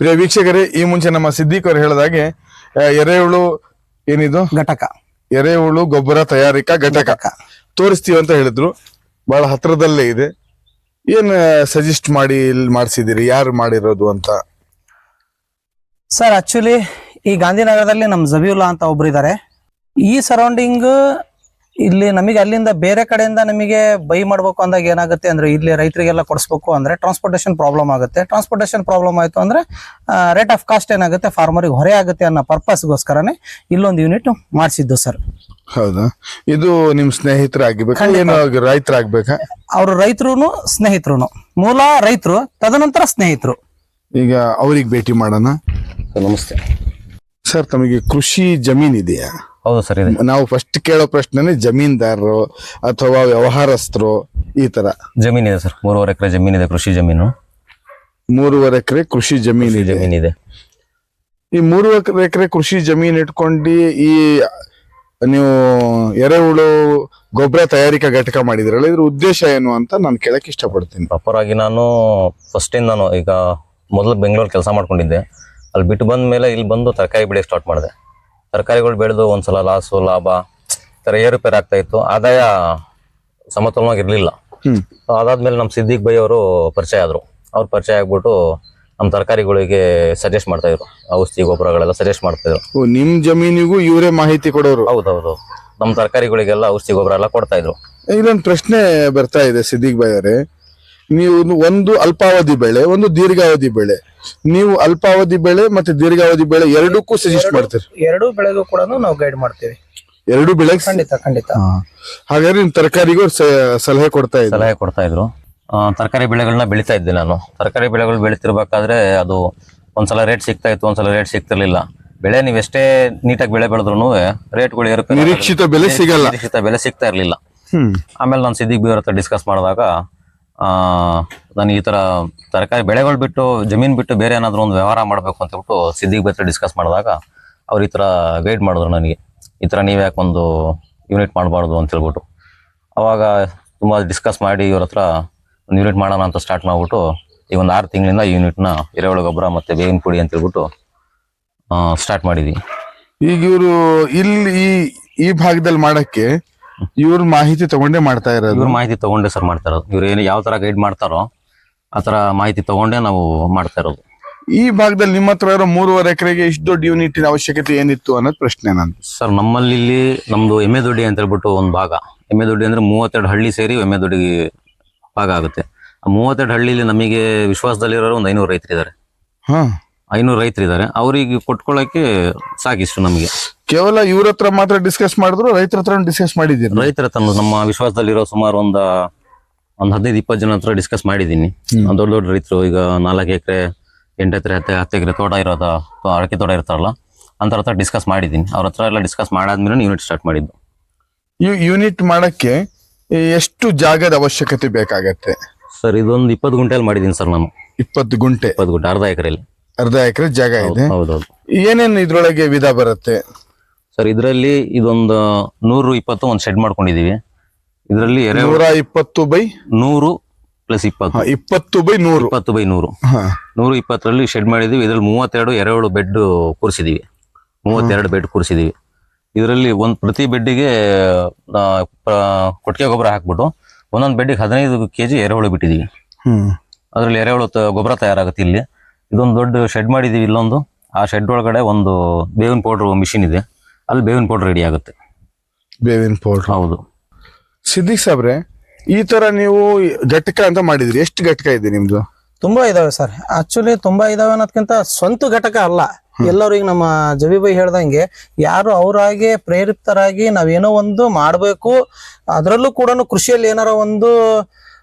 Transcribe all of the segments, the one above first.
ಪ್ರಿಯ ವೀಕ್ಷಕರೇ ಈ ಮುಂಚೆ ನಮ್ಮ ಸಿದ್ದಿಕ್ ಅವರು ಹೇಳಿದಾಗೆ ಎರೆಹುಳು ಏನಿದು? ಘಟಕ. ಎರೆಹುಳು ಗೊಬ್ಬರ ತಯಾರಿಕಾ ಘಟಕ. ತೋರಿಸ್ತೀವಿ ಅಂತ ಹೇಳಿದ್ರು. ಬಹಳ ಹತ್ರದಲ್ಲೇ ಇದೆ. ಏನ್ ಸಜೆಸ್ಟ್ ಮಾಡಿ ಇಲ್ಲಿ ಮಾಡಿಸಿದಿರಿ ಯಾರು ಮಾಡಿರೋದು ಅಂತ? ಸರ್ ಆಕ್ಚುಲಿ ಈ ಗಾಂಧಿನಗರದಲ್ಲಿ ನಮ್ ಜಬೀವುಲ್ಲಾ ಅಂತ ಒಬ್ರು ಇದ್ದಾರೆ ಈ ಸರೌಂಡಿಂಗ್ ಇಲ್ಲಿ ನಮಗೆ ಅಲ್ಲಿಂದ ಬೇರೆ ಕಡೆಯಿಂದ ನಮಗೆ ಬೈ ಮಾಡಬೇಕು ಅಂದಾಗ ಏನಾಗುತ್ತೆ ಅಂದ್ರೆ ಇಲ್ಲಿ ರೈತರಿಗೆಲ್ಲ ಕೊಡಿಸ್ಬೇಕು ಅಂದ್ರೆ ಟ್ರಾನ್ಸ್ಪೋರ್ಟೇಷನ್ ಪ್ರಾಬ್ಲಮ್ ಆಗುತ್ತೆ. ಟ್ರಾನ್ಸ್ಪೋರ್ಟೇಷನ್ ಪ್ರಾಬ್ಲಮ್ ಆಯ್ತು ಅಂದ್ರೆ ರೇಟ್ ಆಫ್ ಕಾಸ್ಟ್ ಏನಾಗುತ್ತೆ? ಫಾರ್ಮರಿಗೆ ಹೊರೆ ಆಗುತ್ತೆ ಅನ್ನೋ ಪರ್ಪಸ್ಗೋಸ್ಕರನೇ ಇಲ್ಲೊಂದು ಯೂನಿಟ್ ಮಾಡಿಸಿದ್ದು ಸರ್ ಹೌದಾ? ಇದು ನಿಮ್ ಸ್ನೇಹಿತರಾಗಿಬೇಕಾ? ಏನು ರೈತರಾಗ್ಬೇಕಾ? ಅವರು ರೈತರು ಸ್ನೇಹಿತರು ಮೂಲ ರೈತರು ತದನಂತರ ಸ್ನೇಹಿತರು. ಈಗ ಅವ್ರಿಗೆ ಭೇಟಿ ಮಾಡೋಣ. ಸರ್ ನಮಸ್ತೆ. ಸರ್ ತಮಗೆ ಕೃಷಿ ಜಮೀನ್ ಇದೆಯಾ ಹೌದು ಸರ್ ಇದೆ. ನಾವು ಫಸ್ಟ್ ಕೇಳೋ ಪ್ರಶ್ನೆ ಜಮೀನ್ದಾರರು ಅಥವಾ ವ್ಯವಹಾರಸ್ಥರು ಈ ತರ. ಜಮೀನಿದೆ ಸರ್ ಮೂರುವರೆ ಎಕರೆ ಜಮೀನಿದೆ ಕೃಷಿ ಜಮೀನು. ಮೂರುವರೆ ಎಕರೆ ಕೃಷಿ ಜಮೀನ್ ಇದೆ ಜಮೀನಿದೆ. ಈ ಮೂರುವರೆ ಎಕರೆ ಕೃಷಿ ಜಮೀನ್ ಇಟ್ಕೊಂಡು ಈ ನೀವು ಎರೆಹುಳು ಗೊಬ್ಬರ ತಯಾರಿಕಾ ಘಟಕ ಮಾಡಿದ್ರಲ್ಲ ಇದ್ರ ಉದ್ದೇಶ ಏನು ಅಂತ ನಾನು ಕೇಳಕ್ ಇಷ್ಟಪಡ್ತೀನಿ. ಪ್ರಾಪರ್ ಆಗಿ ನಾನು ಫಸ್ಟ್ ಇಂದ ನಾನು ಈಗ ಮೊದಲು ಬೆಂಗಳೂರು ಕೆಲಸ ಮಾಡ್ಕೊಂಡಿದ್ದೆ. ಅಲ್ಲಿ ಬಿಟ್ಟು ಬಂದ ಮೇಲೆ ಇಲ್ಲಿ ಬಂದು ತರಕಾರಿ ಬೆಳೆಯಕ್ಕೆ ಸ್ಟಾರ್ಟ್ ಮಾಡಿದೆ. ತರಕಾರಿಗಳು ಬೆಳೆದು ಒಂದ್ಸಲ ಲಾಸು ಲಾಭ ತರ ಥರ ಏರುಪೇರು ಆಗ್ತಾ ಇತ್ತು. ಆದಾಯ ಸಮತೋಲನವಾಗಿರ್ಲಿಲ್ಲ. ಅದಾದ್ಮೇಲೆ ನಮ್ಮ ಸಿದ್ದಿಕ್ ಬೈ ಅವರು ಪರಿಚಯ ಆದರು. ಅವ್ರು ಪರಿಚಯ ಆಗ್ಬಿಟ್ಟು ನಮ್ಮ ತರಕಾರಿಗಳಿಗೆ ಸಜೆಸ್ಟ್ ಮಾಡ್ತಾ ಇದ್ರು. ಔಷಧಿ ಗೊಬ್ಬರಗಳೆಲ್ಲ ಸಜೆಸ್ಟ್ ಮಾಡ್ತಾ ಇದ್ರು. ಓ, ನಿಮ್ ಜಮೀನಿಗೂ ಇವರೇ ಮಾಹಿತಿ ಕೊಡೋರು? ಹೌದೌದು. ನಮ್ಮ ತರಕಾರಿಗಳಿಗೆಲ್ಲ ಔಷಧಿ ಗೊಬ್ಬರ ಎಲ್ಲ ಕೊಡ್ತಾ ಇದ್ರು. ಇಲ್ಲೊಂದು ಪ್ರಶ್ನೆ ಬರ್ತಾ ಇದೆ ಸಿದ್ದಿಕ್ ಬಾಯ್ ಅವರೇ. ನೀವು ಒಂದು ಅಲ್ಪಾವಧಿ ಬೆಳೆ ಒಂದು ದೀರ್ಘಾವಧಿ ಬೆಳೆ ನೀವು ಅಲ್ಪಾವಧಿ ಬೆಳೆ ಮತ್ತೆ ದೀರ್ಘಾವಧಿ ಬೆಳೆ ಎರಡಕ್ಕೂ ಸಜೆಸ್ಟ್ ಮಾಡ್ತೀರಿ. ಎರಡೂ ಬೆಳೆಗೂ ಕೂಡ ನಾವು ಗೈಡ್ ಮಾಡ್ತೀವಿ. ಎರಡು ಬೆಳೆ ಖಂಡಿತ ಖಂಡಿತ. ಹಾಗಾದ್ರೆ ನಿಮ್ ತರಕಾರಿಗೂ ಸ- ಸಲಹೆ ಕೊಡ್ತಾ ಇದ್ದೀವಿ ಸಲಹೆ ಕೊಡ್ತಾ ಇದ್ರು. ಆ, ತರಕಾರಿ ಬೆಳೆಗಳನ್ನ ಬೆಳಿತಾ ಇದ್ದೆ ನಾನು. ತರಕಾರಿ ಬೆಳೆಗಳು ಬೆಳಿತಿರ್ಬೇಕಾದ್ರೆ ಅದು ಒಂದ್ಸಲ ರೇಟ್ ಸಿಗ್ತಾ ಇತ್ತು ಒಂದ್ಸಲ ರೇಟ್ ಸಿಗ್ತಿರ್ಲಿಲ್ಲ. ಬೆಳೆ ನೀವು ಎಷ್ಟೇ ನೀಟಾಗಿ ಬೆಳೆ ಬೆಳೆದ್ರು ರೇಟ್ಗಳು ಇರಕ್ಕೆ ನಿರೀಕ್ಷಿತ ಬೆಲೆ ಸಿಗಲ್ಲ. ನಿರೀಕ್ಷಿತ ಬೆಲೆ ಸಿಗ್ತಾ ಇರ್ಲಿಲ್ಲ. ಹ್ಮ್. ಆಮೇಲೆ ನಾನು ಸಿದ್ದಿಗ್ ಬಿ ಅವ್ರ ಹತ್ರ ಡಿಸ್ಕಸ್ ಮಾಡಿದಾಗ ನಾನು ಈ ತರ ತರಕಾರಿ ಬೆಳೆಗಳು ಬಿಟ್ಟು, ಜಮೀನ್ ಬಿಟ್ಟು ಬೇರೆ ಏನಾದರೂ ಒಂದು ವ್ಯವಹಾರ ಮಾಡಬೇಕು ಅಂತ ಹೇಳ್ಬಿಟ್ಟು ಸಿದ್ದಿಗೆ ಬಿ ಡಿಸ್ಕಸ್ ಮಾಡಿದಾಗ ಅವ್ರು ಈ ತರ ಗೈಡ್ ಮಾಡಿದ್ರು ನನಗೆ. ಈ ತರ ನೀವು ಯಾಕೆ ಒಂದು ಯೂನಿಟ್ ಮಾಡಬಾರ್ದು ಅಂತ ಹೇಳ್ಬಿಟ್ಟು. ಅವಾಗ ತುಂಬ ಡಿಸ್ಕಸ್ ಮಾಡಿ ಇವ್ರ ಹತ್ರ ಒಂದು ಯೂನಿಟ್ ಮಾಡೋಣ ಅಂತ ಸ್ಟಾರ್ಟ್ ಮಾಡ್ಬಿಟ್ಟು ಈ ಒಂದು ಆರು ತಿಂಗಳಿಂದ ಯೂನಿಟ್ನ ಎರೆಹುಳು ಗೊಬ್ಬರ ಮತ್ತು ಬೇವಿನ ಪುಡಿ ಅಂತ ಹೇಳ್ಬಿಟ್ಟು ಸ್ಟಾರ್ಟ್ ಮಾಡಿದ್ವಿ. ಈಗ ಇವರು ಇಲ್ಲಿ ಈ ಈ ಭಾಗದಲ್ಲಿ ಮಾಡಕ್ಕೆ ಇವ್ರ ಮಾಹಿತಿ ತಗೊಂಡೇ ಮಾಡ್ತಾ ಇರೋದು. ಇವ್ರ ಮಾಹಿತಿ ತಗೊಂಡೇ ಸರ್ ಮಾಡ್ತಾ ಇರೋದು. ಇವ್ರು ಏನು ಯಾವ ತರ ಗೈಡ್ ಮಾಡ್ತಾರೋ ಆ ತರ ಮಾಹಿತಿ ತಗೊಂಡೇ ನಾವು ಮಾಡ್ತಾ ಇರೋದು. ಈ ಭಾಗದಲ್ಲಿ ನಿಮ್ಮ ಹತ್ರ ಇರೋ ಮೂರುವರೆ ಎಕರೆಗೆ ಇಷ್ಟು ದೊಡ್ಡ ಯೂನಿಟಿನ ಅವಶ್ಯಕತೆ ಏನಿತ್ತು ಅನ್ನೋದು ಪ್ರಶ್ನೆ ನಾನು. ಸರ್ ನಮ್ಮಲ್ಲಿ ಇಲ್ಲಿ ನಮ್ದು ಎಮ್ಮೆ ದೊಡ್ಡಿ ಅಂತ ಹೇಳ್ಬಿಟ್ಟು ಒಂದು ಭಾಗ. ಎಮ್ಮೆ ದೊಡ್ಡಿ ಅಂದ್ರೆ ಮೂವತ್ತೆರಡು ಹಳ್ಳಿ ಸೇರಿ ಎಮ್ಮೆ ದೊಡ್ಡಿ ಭಾಗ ಆಗುತ್ತೆ. ಆ ಮೂವತ್ತೆರಡು ಹಳ್ಳಿಲಿ ನಮಗೆ ವಿಶ್ವಾಸದಲ್ಲಿರೋರು ಒಂದು ಐನೂರು ರೈತರಿದ್ದಾರೆ ಹಾ. ಐನೂರು ರೈತರಿದ್ದಾರೆ ಅವರಿಗೆ ಕೊಟ್ಕೊಳ್ಳೋಕೆ ಸಾಕಿಷ್ಟು ನಮಗೆ. ಕೇವಲ ಇವ್ರ ಹತ್ರ ಮಾತ್ರ ಡಿಸ್ಕಸ್ ಮಾಡಿದ್ರು ರೈತರ ಹತ್ರ ಡಿಸ್ಕಸ್ ಮಾಡಿದ್ದೀರಿ ರೈತರ ತನ್ನ ನಮ್ಮ ವಿಶ್ವಾಸದಲ್ಲಿರೋ ಸುಮಾರು ಒಂದ ಒಂದು ಹದಿನೈದು ಇಪ್ಪತ್ತು ಜನ ಹತ್ರ ಡಿಸ್ಕಸ್ ಮಾಡಿದ್ದೀನಿ. ದೊಡ್ಡ ದೊಡ್ಡ ರೈತರು ಈಗ ನಾಲ್ಕು ಎಕರೆ ಎಂಟು ಎಕರೆ ಹತ್ತು ಹತ್ತು ಎಕರೆ ತೋಟ ಇರೋದ ಅಡಕೆ ತೋಟ ಇರ್ತಾರಲ್ಲ ಅಂತರ ಹತ್ರ ಡಿಸ್ಕಸ್ ಮಾಡಿದ್ದೀನಿ. ಅವ್ರ ಹತ್ರ ಎಲ್ಲ ಡಿಸ್ಕಸ್ ಮಾಡಾದ್ಮೇಲೆ ಯೂನಿಟ್ ಸ್ಟಾರ್ಟ್ ಮಾಡಿದ್ದು. ಯೂನಿಟ್ ಮಾಡಕ್ಕೆ ಎಷ್ಟು ಜಾಗದ ಅವಶ್ಯಕತೆ ಬೇಕಾಗತ್ತೆ? ಸರ್ ಇದೊಂದು ಇಪ್ಪತ್ತು ಗುಂಟೆಯಲ್ಲಿ ಮಾಡಿದ್ದೀನಿ ಸರ್ ನಾನು. ಇಪ್ಪತ್ತು ಗುಂಟೆ. ಇಪ್ಪತ್ತು ಗುಂಟೆ ಅರ್ಧ ಎಕರೆಯಲ್ಲಿ ಅರ್ಧ ಎಕರೆ ಜಾಗ ಇದೆ. ಹೌದೌದು ಏನೇನು ಇದ್ರೊಳಗೆ ವಿಧ ಬರುತ್ತೆ? ಸರ್ ಇದರಲ್ಲಿ ಇದೊಂದು ನೂರು ಇಪ್ಪತ್ತು ಒಂದು ಶೆಡ್ ಮಾಡ್ಕೊಂಡಿದೀವಿ. ಇದರಲ್ಲಿ ನೂರ ಇಪ್ಪತ್ತು ಬೈ? ನೂರು ಪ್ಲಸ್ ಇಪ್ಪತ್ತು. ಇಪ್ಪತ್ತು ಬೈ ನೂರು. ಇಪ್ಪತ್ತು ಬೈ ನೂರು. ನೂರು ಇಪ್ಪತ್ತರಲ್ಲಿ ಶೆಡ್ ಮಾಡಿದೀವಿ. ಇದರಲ್ಲಿ ಮೂವತ್ತೆರಡು ಎರಡು ಬೆಡ್ ಕೂರಿಸಿದೀವಿ. ಮೂವತ್ತೆರಡು ಬೆಡ್ ಕೂರಿಸಿದೀವಿ. ಇದರಲ್ಲಿ ಒಂದು ಪ್ರತಿ ಬೆಡ್ಡಿಗೆ ಕೊಟ್ಟಿಗೆ ಗೊಬ್ಬರ ಹಾಕ್ಬಿಟ್ಟು ಒಂದೊಂದು ಬೆಡ್ಡಿಗೆ ಹದಿನೈದು ಕೆ ಜಿ ಎರೆಹುಳು ಬಿಟ್ಟಿದೀವಿ. ಹ್ಮ್. ಅದರಲ್ಲಿ ಎರೆಹುಳು ಗೊಬ್ಬರ ತಯಾರಾಗುತ್ತೆ ಇಲ್ಲಿ. ಇದೊಂದು ದೊಡ್ಡ ಶೆಡ್ ಮಾಡಿದೀವಿ ಇಲ್ಲೊಂದು. ಆ ಶೆಡ್ ಒಳಗಡೆ ಒಂದು ಬೇವಿನ ಪೌಡ್ರ್ ಮಿಷಿನ್ ಇದೆ. ಅಲ್ಲಿ ಬೇವಿನ ಪೌಡ್ರ್ ರೆಡಿ ಆಗುತ್ತೆ. ಬೇವಿನ ಪೌಡ್ರ್ ಹೌದು. ಸಿದ್ದಿಕ್ ಸಾಬ್ರೆ ಈ ತರ ನೀವು ಘಟಕ ಅಂತ ಮಾಡಿದ್ರಿ. ಎಷ್ಟು ಘಟಕ ಇದೆ ನಿಮ್ದು? ತುಂಬಾ ಇದಾವೆ ಸರ್. ಆಕ್ಚುಲಿ ತುಂಬಾ ಇದಾವೆ ಅನ್ನೋದ್ಕಿಂತ ಸ್ವಂತ ಘಟಕ ಅಲ್ಲ. ಎಲ್ಲರೂ ಈಗ ನಮ್ಮ ಜವಿಬಾಯಿ ಹೇಳ್ದಂಗೆ ಯಾರು ಅವರಾಗೆ ಪ್ರೇರಿತರಾಗಿ ನಾವೇನೋ ಒಂದು ಮಾಡಬೇಕು ಅದರಲ್ಲೂ ಕೂಡ ಕೃಷಿಯಲ್ಲಿ ಏನಾರ ಒಂದು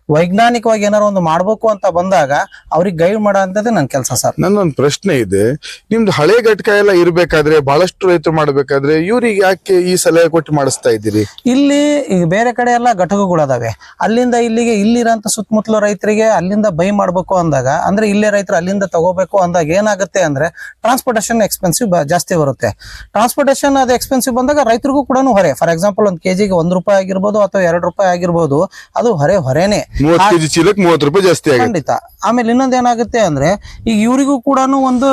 ವೈಜ್ಞಾನಿಕವಾಗಿ ಏನಾರ ಒಂದು ಮಾಡ್ಬೇಕು ಅಂತ ಬಂದಾಗ ಅವ್ರಿಗೆ ಗೈಡ್ ಮಾಡೋ ಅಂತದೇ ನನ್ನ ಕೆಲಸ ಸರ್. ನನ್ನೊಂದು ಪ್ರಶ್ನೆ ಇದೆ. ನಿಮ್ದು ಹಳೆ ಘಟಕ ಎಲ್ಲ ಇರಬೇಕಾದ್ರೆ ಬಹಳಷ್ಟು ರೈತರು ಮಾಡಬೇಕಾದ್ರೆ ಇವ್ರಿಗೆ ಯಾಕೆ ಈ ಸಲಹೆ ಕೊಟ್ಟು ಮಾಡಿಸ್ತಾ ಇದ್ದೀರಿ? ಇಲ್ಲಿ ಈಗ ಬೇರೆ ಕಡೆ ಎಲ್ಲ ಘಟಕಗಳದಾವೆ ಅಲ್ಲಿಂದ ಇಲ್ಲಿಗೆ ಇಲ್ಲಿರೋಂಥ ಸುತ್ತಮುತ್ತಲ ರೈತರಿಗೆ ಅಲ್ಲಿಂದ ಬೈ ಮಾಡಬೇಕು ಅಂದಾಗ ಅಂದ್ರೆ ಇಲ್ಲೇ ರೈತರು ಅಲ್ಲಿಂದ ತಗೋಬೇಕು ಅಂದಾಗ ಏನಾಗುತ್ತೆ ಅಂದ್ರೆ ಟ್ರಾನ್ಸ್ಪೋರ್ಟೇಷನ್ ಎಕ್ಸ್ಪೆನ್ಸಿವ್ ಜಾಸ್ತಿ ಬರುತ್ತೆ. ಟ್ರಾನ್ಸ್ಪೋರ್ಟೇಷನ್ ಅದು ಎಕ್ಸ್ಪೆನ್ಸಿವ್ ಬಂದಾಗ ರೈತರಿಗೂ ಕೂಡ ಹೊರೆ. ಫಾರ್ ಎಕ್ಸಾಂಪಲ್ ಒಂದು ಕೆಜಿಗೆ ಒಂದು ರೂಪಾಯಿ ಆಗಿರ್ಬೋದು ಅಥವಾ ಎರಡು ರೂಪಾಯಿ ಆಗಿರ್ಬೋದು ಅದು ಹೊರೆ ಹೊರೆನೆ. ಮೂವತ್ ಕೆಜಿ ಚೀಲಕ್ಕೆ ಮೂವತ್ತು ರೂಪಾಯಿ ಜಾಸ್ತಿ ಆಗುತ್ತೆ. ಖಂಡಿತ. ಆಮೇಲೆ ಇನ್ನೊಂದ್ ಏನಾಗುತ್ತೆ ಅಂದ್ರೆ ಈಗ ಇವರಿಗೂ ಕೂಡ ಒಂದು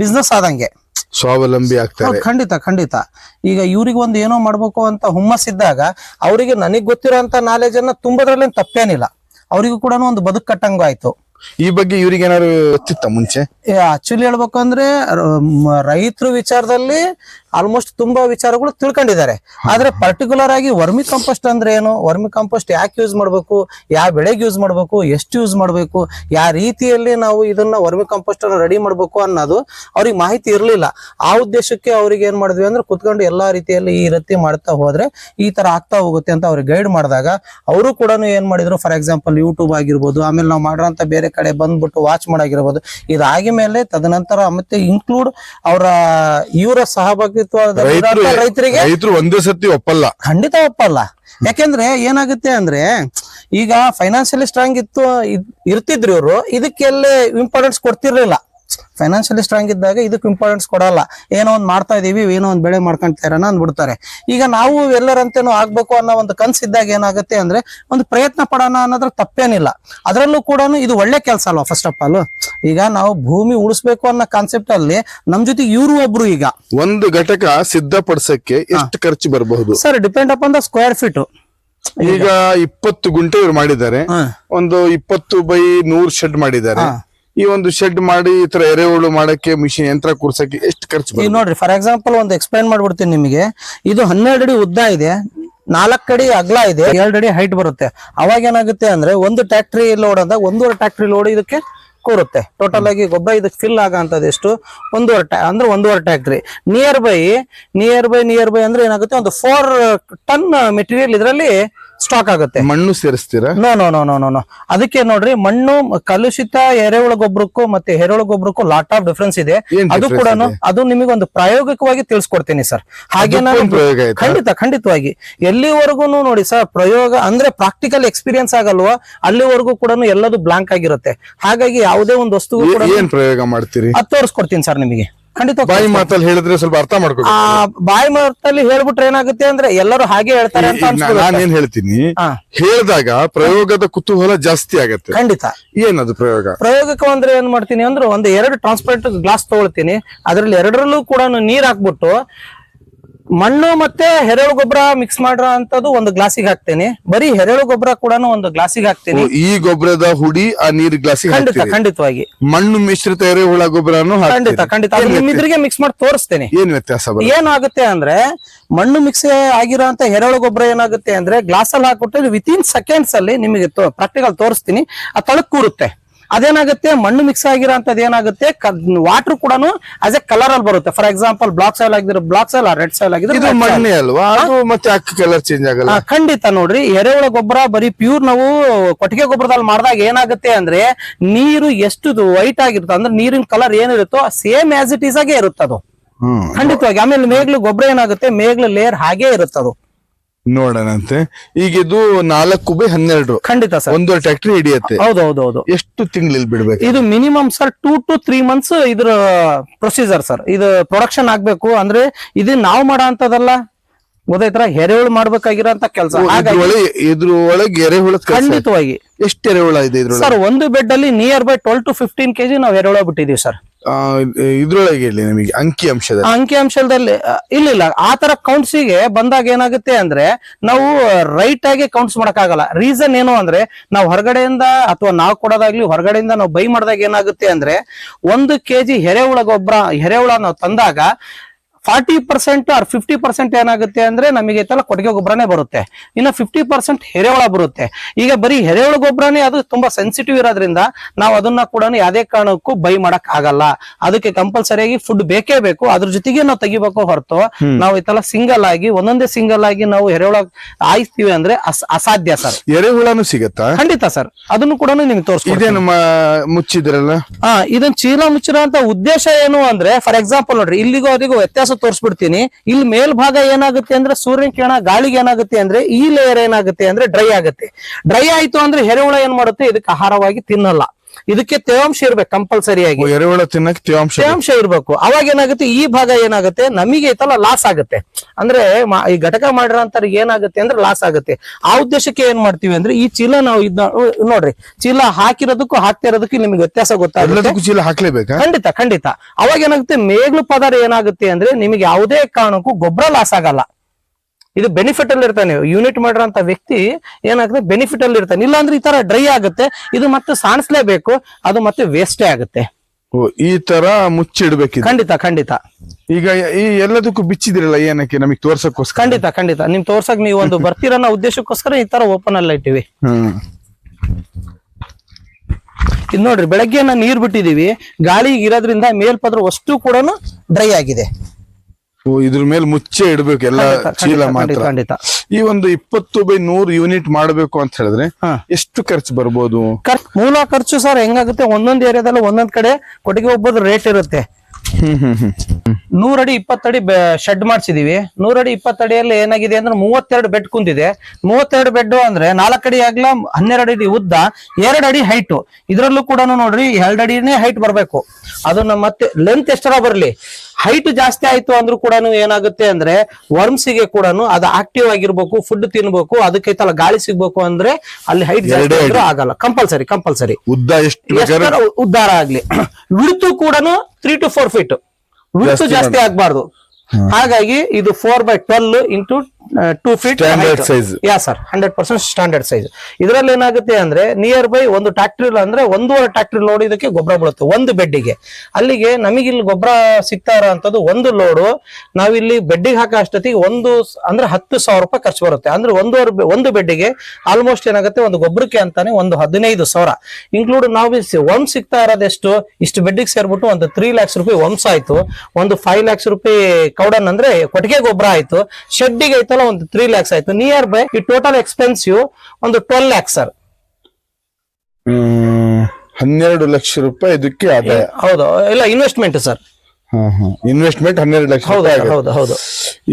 ಬಿಸ್ನೆಸ್ ಆದಂಗೆ. ಸ್ವಾವಲಂಬಿ ಆಗ್ತಾರೆ. ಖಂಡಿತ ಖಂಡಿತ. ಈಗ ಇವ್ರಿಗೆ ಒಂದು ಏನೋ ಮಾಡ್ಬೇಕು ಅಂತ ಹುಮ್ಮಸ್ ಇದ್ದಾಗ ಅವರಿಗೆ ನನಗ್ ಗೊತ್ತಿರೋಂತ ನಾಲೆಜ್ ಅನ್ನ ತುಂಬದ್ರಲ್ಲಿ ತಪ್ಪೇನಿಲ್ಲ. ಅವರಿಗೂ ಕೂಡ ಒಂದು ಬದುಕು ಕಟ್ಟಂಗ ಆಯ್ತು. ಈ ಬಗ್ಗೆ ಇವ್ರಿಗೆ ಏನಾದ್ರು ಗೊತ್ತಿತ್ತ ಮುಂಚೆ? ಆಕ್ಚುಲಿ ಹೇಳ್ಬೇಕು ಅಂದ್ರೆ ರೈತರು ವಿಚಾರದಲ್ಲಿ ಆಲ್ಮೋಸ್ಟ್ ತುಂಬಾ ವಿಚಾರಗಳು ತಿಳ್ಕೊಂಡಿದ್ದಾರೆ. ಆದ್ರೆ ಪರ್ಟಿಕ್ಯುಲರ್ ಆಗಿ ವರ್ಮಿ ಕಂಪೋಸ್ಟ್ ಅಂದ್ರೆ ಏನು? ವರ್ಮಿ ಕಂಪೋಸ್ಟ್ ಯಾಕೆ ಯೂಸ್ ಮಾಡಬೇಕು? ಯಾವ ಬೆಳೆಗೆ ಯೂಸ್ ಮಾಡಬೇಕು? ಎಷ್ಟು ಯೂಸ್ ಮಾಡಬೇಕು? ಯಾವ ರೀತಿಯಲ್ಲಿ ನಾವು ಇದನ್ನ ವರ್ಮಿ ಕಂಪೋಸ್ಟ್ ಅನ್ನು ರೆಡಿ ಮಾಡಬೇಕು ಅನ್ನೋದು ಅವ್ರಿಗೆ ಮಾಹಿತಿ ಇರಲಿಲ್ಲ. ಆ ಉದ್ದೇಶಕ್ಕೆ ಅವ್ರಿಗೆ ಏನ್ ಮಾಡಿದ್ವಿ ಅಂದ್ರೆ ಕುತ್ಕೊಂಡು ಎಲ್ಲಾ ರೀತಿಯಲ್ಲಿ ಈ ರೀತಿ ಮಾಡ್ತಾ ಹೋದ್ರೆ ಈ ತರ ಆಗ್ತಾ ಹೋಗುತ್ತೆ ಅಂತ ಅವ್ರಿಗೆ ಗೈಡ್ ಮಾಡಿದಾಗ ಅವರು ಕೂಡ ಏನ್ ಮಾಡಿದ್ರು? ಫಾರ್ ಎಕ್ಸಾಂಪಲ್ ಯೂಟ್ಯೂಬ್ ಆಗಿರ್ಬೋದು ಆಮೇಲೆ ನಾವು ಮಾಡಿರೋಂಥ ಬೇರೆ ಕಡೆ ಬಂದ್ಬಿಟ್ಟು ವಾಚ್ ಮಾಡಾಗಿರ್ಬೋದು ಇದಾಗಿ ಮೇಲೆ ತದನಂತರ ಮತ್ತೆ ಇನ್ಕ್ಲೂಡ್ ಅವರ ಇವರ ಸಹಭಾಗಿತ್ವದ ರೈತರು ರೈತರಿಗೆ ರೈತರು ಒಂದೇ ಸತಿ ಒಪ್ಪಲ್ಲ. ಖಂಡಿತ ಒಪ್ಪಲ್ಲ. ಯಾಕೆಂದ್ರೆ ಏನಾಗುತ್ತೆ ಅಂದ್ರೆ ಈಗ ಫೈನಾನ್ಷಿಯಲಿ ಸ್ಟ್ರಾಂಗ್ ಇತ್ತು ಇರ್ತಿದ್ರು ಇವರು. ಇದಕ್ಕೆಲ್ಲೇ ಇಂಪಾರ್ಟೆನ್ಸ್ ಕೊಡ್ತಿರ್ಲಿಲ್ಲ. ಫೈನಾನ್ಷಿಯಲಿ ಸ್ಟ್ರಾಂಗ್ ಇದ್ದಾಗ ಇದಕ್ಕೆ ಇಂಪಾರ್ಟೆನ್ಸ್ ಕೊಡಲ್ಲ. ಏನೋ ಒಂದ್ ಮಾಡ್ತಾ ಇದೀವಿ ಏನೋ ಒಂದ್ ಬೆಳೆ ಮಾಡ್ಕೊಂತ ಇರೋಣ ಅಂದ್ಬಿಡ್ತಾರೆ. ಈಗ ನಾವು ಎಲ್ಲರಂತೇನೋ ಆಗ್ಬೇಕು ಅನ್ನೋ ಒಂದು ಕನ್ಸಿದ್ದಾಗ ಏನಾಗುತ್ತೆ ಅಂದ್ರೆ ಒಂದು ಪ್ರಯತ್ನ ಪಡೋಣ ಅನ್ನೋದ್ರ ತಪ್ಪೇನಿಲ್ಲ. ಅದರಲ್ಲೂ ಕೂಡ ಇದು ಒಳ್ಳೆ ಕೆಲಸ ಅಲ್ವಾ ಫಸ್ಟ್ ಆಫ್ ಆಲ್ ಈಗ ನಾವು ಭೂಮಿ ಉಳಿಸ್ಬೇಕು ಅನ್ನೋ ಕಾನ್ಸೆಪ್ಟ್ ಅಲ್ಲಿ ನಮ್ ಜೊತೆ ಇವರು ಒಬ್ರು ಈಗ. ಒಂದು ಘಟಕ ಸಿದ್ಧಪಡಿಸಕ್ಕೆ ಎಷ್ಟು ಖರ್ಚು ಬರಬಹುದು? Sir depend upon the square feet ಈಗ ಇಪ್ಪತ್ತು ಗುಂಟೆ ಇವ್ರು ಮಾಡಿದ್ದಾರೆ. ಒಂದು ಇಪ್ಪತ್ತು ಬೈ ನೂರ್ ಶೆಡ್ ಮಾಡಿದ್ದಾರೆ. ಈ ಒಂದು ಶೆಡ್ ಮಾಡಿ ಈ ತರ ಎರೆಹುಳು ಮಾಡಕ್ಕೆ ಮಿಷಿನ್ ಯಂತ್ರ ಕೂರ್ಸಕ್ಕೆ ಎಷ್ಟು ಖರ್ಚು ಈಗ ನೋಡ್ರಿ ಫಾರ್ ಎಕ್ಸಾಂಪಲ್ ಒಂದು ಎಕ್ಸ್ಪ್ಲೈನ್ ಮಾಡ್ಬಿಡ್ತೀನಿ ನಿಮಗೆ. ಇದು ಹನ್ನೆರಡು ಅಡಿ ಉದ್ದ ಇದೆ ನಾಲ್ಕು ಅಡಿ ಅಗಲ ಇದೆ ಎರಡು ಅಡಿ ಹೈಟ್ ಬರುತ್ತೆ. ಅವಾಗ ಏನಾಗುತ್ತೆ ಅಂದ್ರೆ ಒಂದು ಟ್ಯಾಕ್ಟ್ರಿ ಲೋಡ್ ಅಂದಾಗ ಒಂದೂವರೆ ಟ್ಯಾಕ್ಟ್ರಿ ಲೋಡ್ ಇದಕ್ಕೆ ಕೂರುತ್ತೆ. ಟೋಟಲ್ ಆಗಿ ಗೊಬ್ಬರ ಇದಕ್ಕೆ ಫಿಲ್ ಆಗಂತದ್ದು ಎಷ್ಟು? ಒಂದೂವರೆ ಟ್ಯಾ ಅಂದ್ರೆ ಒಂದೂವರೆ ಟ್ಯಾಕ್ಟ್ರಿ near by near by near by ಅಂದ್ರೆ ಏನಾಗುತ್ತೆ? ಒಂದು ಫೋರ್ ಟನ್ ಮೆಟೀರಿಯಲ್ ಇದರಲ್ಲಿ ಸ್ಟಾಕ್ ಆಗುತ್ತೆ. ಮಣ್ಣು ಸೇರಿಸ್ತೀರಾ? No no no no no no ಅದಕ್ಕೆ ನೋಡ್ರಿ ಮಣ್ಣು ಕಲುಷಿತ ಎರೆಹುಳ ಗೊಬ್ಬರಕ್ಕೂ ಮತ್ತೆ ಎರೆಹುಳ ಗೊಬ್ಬರಕ್ಕೂ ಲಾಟ್ ಆಫ್ ಡಿಫ್ರೆನ್ಸ್ ಇದೆ. ಅದು ಕೂಡ ಅದು ನಿಮಗೆ ಒಂದು ಪ್ರಾಯೋಗಿಕವಾಗಿ ತಿಳಿಸ್ಕೊಡ್ತೀನಿ ಸರ್. ಹಾಗೆ ನಾನು? ಖಂಡಿತ ಖಂಡಿತವಾಗಿ. ಎಲ್ಲಿವರೆಗೂ ನೋಡಿ ಸರ್ ಪ್ರಯೋಗ ಅಂದ್ರೆ ಪ್ರಾಕ್ಟಿಕಲ್ ಎಕ್ಸ್ಪೀರಿಯನ್ಸ್ ಆಗಲ್ವಾ? ಅಲ್ಲಿವರೆಗೂ ಕೂಡ ಎಲ್ಲದು ಬ್ಲಾಂಕ್ ಆಗಿರುತ್ತೆ. ಹಾಗಾಗಿ ಯಾವುದೇ ಒಂದು ವಸ್ತು ಕೂಡ ಏನ್ ಪ್ರಯೋಗ ಮಾಡ್ತೀರಿ? ಅದು ತೋರಿಸ್ಕೊಡ್ತೀನಿ ಸರ್ ನಿಮಗೆ. ಖಂಡಿತ ಬಾಯಿ ಮಾತಲ್ಲಿ ಹೇಳಿದ್ರೆ ಸ್ವಲ್ಪ ಅರ್ಥ ಮಾಡ್ಕೋ ಆ ಬಾಯಿ ಮಾತಲ್ಲಿ ಹೇಳ್ಬಿಟ್ರೆ ಏನಾಗುತ್ತೆ ಅಂದ್ರೆ ಎಲ್ಲರೂ ಹಾಗೆ ಹೇಳ್ತಾರೆ ಅಂತ ಅನ್ಸ್ಬಿಡುತ್ತೆ. ನಾನೇನ್ ಹೇಳ್ತೀನಿ? ಹಾ. ಹೇಳಿದಾಗ ಪ್ರಯೋಗದ ಕುತೂಹಲ ಜಾಸ್ತಿ ಆಗತ್ತೆ. ಖಂಡಿತ. ಏನದು ಪ್ರಯೋಗ? ಪ್ರಯೋಗಕ್ಕೆ ಅಂದ್ರೆ ಏನ್ ಮಾಡ್ತೀನಿ ಅಂದ್ರೆ ಒಂದು ಎರಡು ಟ್ರಾನ್ಸ್ಪರೆಂಟ್ ಗ್ಲಾಸ್ ತಗೊಳ್ತೀನಿ. ಅದ್ರಲ್ಲಿ ಎರಡರಲ್ಲೂ ಕೂಡ ನೀರ್ ಹಾಕ್ಬಿಟ್ಟು ಮಣ್ಣು ಮತ್ತೆ ಹೆರಳು ಗೊಬ್ಬರ ಮಿಕ್ಸ್ ಮಾಡಿರೋ ಅಂತದ್ದು ಒಂದು ಗ್ಲಾಸಿಗೆ ಹಾಕ್ತೇನೆ. ಬರೀ ಹೆರಳು ಗೊಬ್ಬರ ಕೂಡ ಒಂದು ಗ್ಲಾಸಿಗೆ ಹಾಕ್ತೇನೆ. ಈ ಗೊಬ್ಬರದ ಹುಡಿ ಆ ನೀರ್ ಗ್ಲಾಸಿಗೆ ಖಂಡಿತ ಖಂಡಿತವಾಗಿ. ಮಣ್ಣು ಮಿಶ್ರಿತ ಎರೆಹುಳ ಗೊಬ್ಬರನು ಖಂಡಿತ ಖಂಡಿತ. ನಿಮ್ಮಿದ್ರಿಗೆ ಮಿಕ್ಸ್ ಮಾಡಿ ತೋರಿಸ್ತೇನೆ. ಏನ್ ವ್ಯತ್ಯಾಸ ಏನಾಗುತ್ತೆ ಅಂದ್ರೆ ಮಣ್ಣು ಮಿಕ್ಸ್ ಆಗಿರೋ ಹೆರಳು ಗೊಬ್ಬರ ಏನಾಗುತ್ತೆ ಅಂದ್ರೆ ಗ್ಲಾಸ್ ಅಲ್ಲಿ ಹಾಕ್ಬಿಟ್ಟು ವಿತಿನ್ ಸೆಕೆಂಡ್ಸ್ ಅಲ್ಲಿ ನಿಮಗೆ ಪ್ರಾಕ್ಟಿಕಲ್ ತೋರಿಸ್ತೀನಿ. ಆ ತಳಕ್ ಕೂರುತ್ತೆ. ಅದೇನಾಗುತ್ತೆ? ಮಣ್ಣು ಮಿಕ್ಸ್ ಆಗಿರೋ ಅಂತದ್ ಏನಾಗುತ್ತೆ ವಾಟರ್ ಕೂಡ ಆಸ್ ಎ ಕಲರ್ ಅಲ್ಲಿ ಬರುತ್ತೆ. ಫಾರ್ ಎಕ್ಸಾಂಪಲ್ ಬ್ಲಾಕ್ ಸೈಲ್ ಆಗಿದ್ರೆ ಬ್ಲಾಕ್ ಸೈಲ್ ರೆಡ್ ಸೈಲ್ ಆಗಿದ್ರೆ ಇದು ಮಣ್ಣೆ ಅಲ್ವಾ? ಅದು ಮತ್ತೆ ಅಕ್ಕಿ ಕಲರ್ ಚೇಂಜ್ ಆಗಲ್ಲ? ಖಂಡಿತ ನೋಡ್ರಿ. ಎರೆಹುಳ ಗೊಬ್ಬರ ಬರೀ ಪ್ಯೂರ್ ನಾವು ಕೊಟ್ಟಿಗೆ ಗೊಬ್ಬರದಲ್ಲಿ ಮಾಡಿದಾಗ ಏನಾಗುತ್ತೆ ಅಂದ್ರೆ ನೀರು ಎಷ್ಟು ವೈಟ್ ಆಗಿರುತ್ತೆ ಅಂದ್ರೆ ನೀರಿನ ಕಲರ್ ಏನಿರುತ್ತೋ ಸೇಮ್ ಆಸ್ ಇಟ್ ಈಸ್ ಆಗೇ ಇರುತ್ತೆ ಅದು ಖಂಡಿತವಾಗಿ. ಆಮೇಲೆ ಮೇಗ್ಲು ಗೊಬ್ಬರ ಏನಾಗುತ್ತೆ? ಮೇಗ್ಲು ಲೇಯರ್ ಹಾಗೆ ಇರುತ್ತದು. ಅದು ನೋಡೋಣಂತೆ. ಈಗ ಇದು ನಾಲ್ಕು ಬೈ ಹನ್ನೆರಡು. ಖಂಡಿತ ಸರ್. ಒಂದು ಟ್ರ್ಯಾಕ್ಟರ್ ಹಿಡಿಯುತ್ತೆ. ಹೌದು ಹೌದು ಹೌದು ಎಷ್ಟು ತಿಂಗಳಲ್ಲಿ ಬಿಡ್ಬೇಕು? ಇದು minimum sir two to three months ಇದ್ರ ಪ್ರೊಸೀಜರ್ ಸರ್. ಇದು ಪ್ರೊಡಕ್ಷನ್ ಆಗ್ಬೇಕು ಅಂದ್ರೆ ಇದು ನಾವು ಮಾಡೋ ಅಂತದಲ್ಲ ಗೊತ್ತಾಯ್ತರ ಎರೆಹುಳು ಮಾಡ್ಬೇಕಾಗಿರೋಂತ ಕೆಲಸ. ಎರೆಹುಳ ಖಂಡಿತವಾಗಿ. ಎಷ್ಟು ಎರೆಹುಳ ಇದೆ ಸರ್ ಒಂದು ಬೆಡ್ ಅಲ್ಲಿ near by twelve to fifteen KG ನಾವು ಎರೆಹುಳ ಬಿಟ್ಟಿದೀವಿ ಸರ್. ಇದ್ರೊಳಗೆ ಇಲ್ಲಿ ನಮಗೆ ಅಂಕಿ ಅಂಶದ ಅಂಕಿ ಅಂಶದಲ್ಲಿ ಇಲ್ಲ ಇಲ್ಲ. ಆ ತರ ಕೌಂಟ್ಸ್ಗೆ ಬಂದಾಗ ಏನಾಗುತ್ತೆ ಅಂದ್ರೆ ನಾವು ರೈಟ್ ಆಗಿ ಕೌಂಟ್ಸ್ ಮಾಡಕ್ಕಾಗಲ್ಲ. ರೀಸನ್ ಏನು ಅಂದ್ರೆ ನಾವು ಹೊರಗಡೆಯಿಂದ ಅಥವಾ ನಾವು ಕೊಡೋದಾಗ್ಲಿ ಹೊರಗಡೆಯಿಂದ ನಾವು ಬೈ ಮಾಡಿದಾಗ ಏನಾಗುತ್ತೆ ಅಂದ್ರೆ ಒಂದು ಕೆಜಿ ಎರೆಹುಳ ಗೊಬ್ಬರ ಎರೆಹುಳ ನಾವು ತಂದಾಗ forty percent or fifty percent ಏನಾಗುತ್ತೆ ಅಂದ್ರೆ ನಮಗೆ ಐತಲ್ಲ ಕೊಟ್ಟಿಗೆ ಗೊಬ್ಬರನೇ ಬರುತ್ತೆ. ಇನ್ನು ಫಿಫ್ಟಿ ಪರ್ಸೆಂಟ್ ಎರೆಹುಳ ಬರುತ್ತೆ. ಈಗ ಬರೀ ಎರೆಹುಳ ಗೊಬ್ಬರನೇ ಅದು ತುಂಬಾ ಸೆನ್ಸಿಟಿವ್ ಇರೋದ್ರಿಂದ ನಾವು ಅದನ್ನ ಕೂಡ ಯಾವುದೇ ಕಾರಣಕ್ಕೂ ಬೈ ಮಾಡಕ್ ಆಗಲ್ಲ. ಅದಕ್ಕೆ ಕಂಪಲ್ಸರಿಯಾಗಿ ಫುಡ್ ಬೇಕೇ ಬೇಕು. ಅದ್ರ ಜೊತೆಗೆ ನಾವು ತೆಗಿಬೇಕು ಹೊರತು ನಾವು ಇದೆಲ್ಲ ಸಿಂಗಲ್ ಆಗಿ ಒಂದೊಂದೇ ಸಿಂಗಲ್ ಆಗಿ ನಾವು ಎರೆಹುಳ ಆಯಿಸ್ತೀವಿ ಅಂದ್ರೆ ಅಸ್- ಅಸಾಧ್ಯ ಸರ್ ಎರೆಹುಳನು ಸಿಗತ್ತಾ? ಖಂಡಿತ ಸರ್ ಅದನ್ನು ಕೂಡ ನಿಮ್ಗೆ ನಮ್ಮ ಮುಚ್ಚಿದ್ರಲ್ಲ? ಹಾ ಇದನ್ ಚೀಲ ಮುಚ್ಚಿರೋ ಅಂತ ಉದ್ದೇಶ ಏನು ಅಂದ್ರೆ ಫಾರ್ ಎಕ್ಸಾಂಪಲ್ ನೋಡ್ರಿ ಇಲ್ಲಿಗೂ ಅವರಿಗೂ ವ್ಯತ್ಯಾಸ ತೋರಿಸ್ಬಿಡ್ತೀನಿ. ಇಲ್ಲಿ ಮೇಲ್ಭಾಗ ಏನಾಗುತ್ತೆ ಅಂದ್ರೆ ಸೂರ್ಯನ ಕಿರಣ ಗಾಳಿಗೆ ಏನಾಗುತ್ತೆ ಅಂದ್ರೆ ಈ ಲೇಯರ್ ಏನಾಗುತ್ತೆ ಅಂದ್ರೆ ಡ್ರೈ ಆಗುತ್ತೆ. ಡ್ರೈ ಆಯ್ತು ಅಂದ್ರೆ ಎರೆಹುಳ ಏನ್ ಮಾಡುತ್ತೆ? ಇದಕ್ಕೆ ಆಹಾರವಾಗಿ ತಿನ್ನಲ್ಲ. ಇದಕ್ಕೆ ತೇವಾಂಶ ಇರ್ಬೇಕು ಕಂಪಲ್ಸರಿಯಾಗಿ. ಎರೆಹುಳ ತಿನ್ನಕ್ ತೇವಾಂಶ ತೇವಾಂಶ ಇರ್ಬೇಕು. ಅವಾಗ ಏನಾಗುತ್ತೆ? ಈ ಭಾಗ ಏನಾಗುತ್ತೆ? ನಮಗೆ ಐತಲ್ಲ ಲಾಸ್ ಆಗುತ್ತೆ. ಅಂದ್ರೆ ಈ ಘಟಕ ಮಾಡಿರೋಂತರ ಏನಾಗುತ್ತೆ ಅಂದ್ರೆ ಲಾಸ್ ಆಗುತ್ತೆ. ಆ ಉದ್ದೇಶಕ್ಕೆ ಏನ್ ಮಾಡ್ತೀವಿ ಅಂದ್ರೆ ಈ ಚೀಲ ನಾವು ಇದ್ನ ನೋಡ್ರಿ ಚೀಲ ಹಾಕಿರೋದಕ್ಕೂ ಹಾಕ್ತಾ ಇರೋದಕ್ಕೂ ನಿಮ್ಗೆ ವ್ಯತ್ಯಾಸ ಗೊತ್ತಾಗುತ್ತೆ. ಚೀಲ ಹಾಕ್ಲೇಬೇಕಾ? ಖಂಡಿತ ಖಂಡಿತ. ಅವಾಗ ಏನಾಗುತ್ತೆ? ಮೇಗ್ಲು ಪದಾರ್ಥ ಏನಾಗುತ್ತೆ ಅಂದ್ರೆ ನಿಮಗೆ ಯಾವುದೇ ಕಾರಣಕ್ಕೂ ಗೊಬ್ಬರ ಲಾಸ್ ಆಗಲ್ಲ. ಇದು ಬೆನಿಫಿಟ್ ಅಲ್ಲಿ ಇರ್ತಾನೆ. ಯೂನಿಟ್ ಮಾಡಿರೋ ವ್ಯಕ್ತಿ ಏನಾಗುತ್ತೆ? ಬೆನಿಫಿಟ್ ಅಲ್ಲಿ ಇರ್ತಾನೆ. ಇಲ್ಲ ಅಂದ್ರೆ ಈ ತರ ಡ್ರೈ ಆಗುತ್ತೆ. ಇದು ಮತ್ತೆ ಸಾಣಿಸ್ಲೇಬೇಕು. ಅದು ಮತ್ತೆ ವೇಸ್ಟೇ ಆಗುತ್ತೆ. ಓ, ಈ ತರ ಮುಚ್ಚಿಡ್ಬೇಕು ಖಂಡಿತ ಖಂಡಿತ. ಈಗ ಈ ಎಲ್ಲದಕ್ಕೂ ಬಿಚ್ಚಿದಿರಲ್ಲ ಏನಕ್ಕೆ ನಮಗೆ ತೋರ್ಸಕ್ಕೋಸ್ಕರ? ಖಂಡಿತ ಖಂಡಿತ. ನಿಮ್ ತೋರ್ಸಕ್ ನೀವು ಒಂದು ಬರ್ತೀರನ್ನೋ ಉದ್ದೇಶಕ್ಕೋಸ್ಕರ ಈ ತರ ಓಪನ್ ಅಲ್ಲ ಇಟ್ಟಿವಿ. ಹ್ಮ್. ಇದು ನೋಡ್ರಿ ಬೆಳಗ್ಗೆ ನೀರ್ ಬಿಟ್ಟಿದೀವಿ. ಗಾಳಿ ಇರೋದ್ರಿಂದ ಮೇಲ್ಪದ್ರ ಅಷ್ಟು ಕೂಡ ಡ್ರೈ ಆಗಿದೆ. ಇದ್ರ ಮೇಲೆ ಮುಚ್ಚೆ ಇಡಬೇಕು ಎಲ್ಲ ಚೀಲ ಮಾತ್ರ. ಖಂಡಿತ. ಈ ಒಂದು ಇಪ್ಪತ್ತು ಬೈ ನೂರು ಯೂನಿಟ್ ಮಾಡಬೇಕು ಅಂತ ಹೇಳಿದ್ರೆ. ಎಷ್ಟು ಖರ್ಚು ಬರ್ಬೋದು? ಮೂಲ ಖರ್ಚು ಸರ್ ಹೆಂಗಾಗುತ್ತೆ? ಒಂದೊಂದ್ ಏರಿಯಾದಲ್ಲಿ ಒಂದೊಂದ್ ಕಡೆ ಕೊಟ್ಟಿಗೆ ಒಬ್ಬದ ರೇಟ್ ಇರುತ್ತೆ. ನೂರಡಿ ಇಪ್ಪತ್ತಡಿ ಶೆಡ್ ಮಾಡಿಸಿದೀವಿ. ನೂರಡಿ ಇಪ್ಪತ್ತಡಿಯಲ್ಲಿ ಏನಾಗಿದೆ ಅಂದ್ರೆ ಮೂವತ್ತೆರಡು ಬೆಡ್ ಕುಂತಿದೆ. ಮೂವತ್ತೆರಡು ಬೆಡ್ ಅಂದ್ರೆ ನಾಲ್ಕಡಿ ಆಗ್ಲ ಹನ್ನೆರಡು ಅಡಿ ಉದ್ದ ಎರಡು ಅಡಿ ಹೈಟ್ ಇದ್ರಲ್ಲೂ ಕೂಡ ನೋಡ್ರಿ ಎರಡು ಅಡಿನೇ ಹೈಟ್ ಬರಬೇಕು. ಅದನ್ನ ಮತ್ತೆ ಲೆಂತ್ ಎಷ್ಟರ ಬರ್ಲಿ? ಹೈಟ್ ಜಾಸ್ತಿ ಆಯ್ತು ಅಂದ್ರೂ ಕೂಡ ಏನಾಗುತ್ತೆ ಅಂದ್ರೆ ವರ್ಮ್ಸಿಗೆ ಕೂಡ ಅದು ಆಕ್ಟಿವ್ ಆಗಿರ್ಬೇಕು ಫುಡ್ ತಿನ್ಬೇಕು ಅದಕ್ಕೈತಲ್ಲ ಗಾಳಿ ಸಿಗ್ಬೇಕು ಅಂದ್ರೆ ಅಲ್ಲಿ ಹೈಟ್ ಜಾಸ್ತಿ ಆದ್ರೂ ಆಗಲ್ಲ. ಕಂಪಲ್ಸರಿ ಕಂಪಲ್ಸರಿ ಉದ್ದ ಎಷ್ಟು ಉದ್ದಾರ ಆಗ್ಲಿ. ವಿಡ್ತು ಕೂಡ three to four feet width ಜಾಸ್ತಿ ಜಾಸ್ತಿ ಆಗ್ಬಾರ್ದು. ಹಾಗಾಗಿ ಇದು four by twelve into two feet standard size. Yeah sir hundred percent standard size ಇದರಲ್ಲಿ ಏನಾಗುತ್ತೆ ಅಂದ್ರೆ ನಿಯರ್ ಬೈ ಒಂದು ಟ್ಯಾಕ್ಟ್ರಿ ಅಂದ್ರೆ ಒಂದೂವರೆ ಟ್ಯಾಕ್ಟ್ರಿ ಲೋಡ್ ಇದಕ್ಕೆ ಗೊಬ್ಬರ ಬೀಳುತ್ತೆ ಒಂದು ಬೆಡ್ಡಿಗೆ. ಅಲ್ಲಿಗೆ ನಮಗೆ ಇಲ್ಲಿ ಗೊಬ್ಬರ ಸಿಗ್ತಾ ಇರೋಂಥದ್ದು ಒಂದು ಲೋಡು. ನಾವಿಲ್ಲಿ ಬೆಡ್ಡಿಗೆ ಹಾಕೋ ಅಷ್ಟೊತ್ತಿಗೆ ಒಂದು ಅಂದ್ರೆ ಹತ್ತು ಸಾವಿರ ರೂಪಾಯಿ ಖರ್ಚು ಬರುತ್ತೆ. ಅಂದ್ರೆ ಒಂದೂವರೆ ಒಂದು ಬೆಡ್ಡಿಗೆ ಆಲ್ಮೋಸ್ಟ್ ಏನಾಗುತ್ತೆ ಒಂದು ಗೊಬ್ಬರಕ್ಕೆ ಅಂತಾನೆ ಒಂದು ಹದಿನೈದು ಸಾವಿರ. ಇನ್ಕ್ಲೂಡ್ ನಾವು ಒಮ್ ಸಿಗ್ತಾ ಇರೋದೆಷ್ಟು ಇಷ್ಟು ಬೆಡ್ಡಿಗೆ ಸೇರ್ಬಿಟ್ಟು ಒಂದು ತ್ರೀ ಲ್ಯಾಕ್ಸ್ ರೂಪಾಯಿ ಒಮ್ಸ್ ಆಯ್ತು. ಒಂದು ಫೈವ್ ಲ್ಯಾಕ್ಸ್ ರೂಪಾಯಿ ಕೌಡನ್ ಅಂದ್ರೆ ಕೊಟ್ಟಿಗೆ ಗೊಬ್ಬರ ಆಯ್ತು. ಶೆಡ್ಡಿಗೆ ಐತಲ್ಲ ಒಂದು ತ್ರೀ ಲ್ಯಾಕ್ಸ್ ಆಯ್ತು. ನಿಯರ್ ಬೈ ಈ ಟೋಟಲ್ ಎಕ್ಸ್ಪೆನ್ಸಿವ್ ಒಂದು ಟ್ವೆಲ್ ಲ್ಯಾಕ್ಸ್ ಸರ್ ಹನ್ನೆರಡು ಲಕ್ಷ ರೂಪಾಯಿ ಇದಕ್ಕೆ ಆದಾಯ. ಹೌದು. ಇಲ್ಲ ಇನ್ವೆಸ್ಟ್ಮೆಂಟ್ ಸರ್ ಇನ್ವೆಸ್ಟ್ಮೆಂಟ್ ಹನ್ನೆರಡು ಲಕ್ಷ ಹೌದು ಹೌದು ಹೌದು.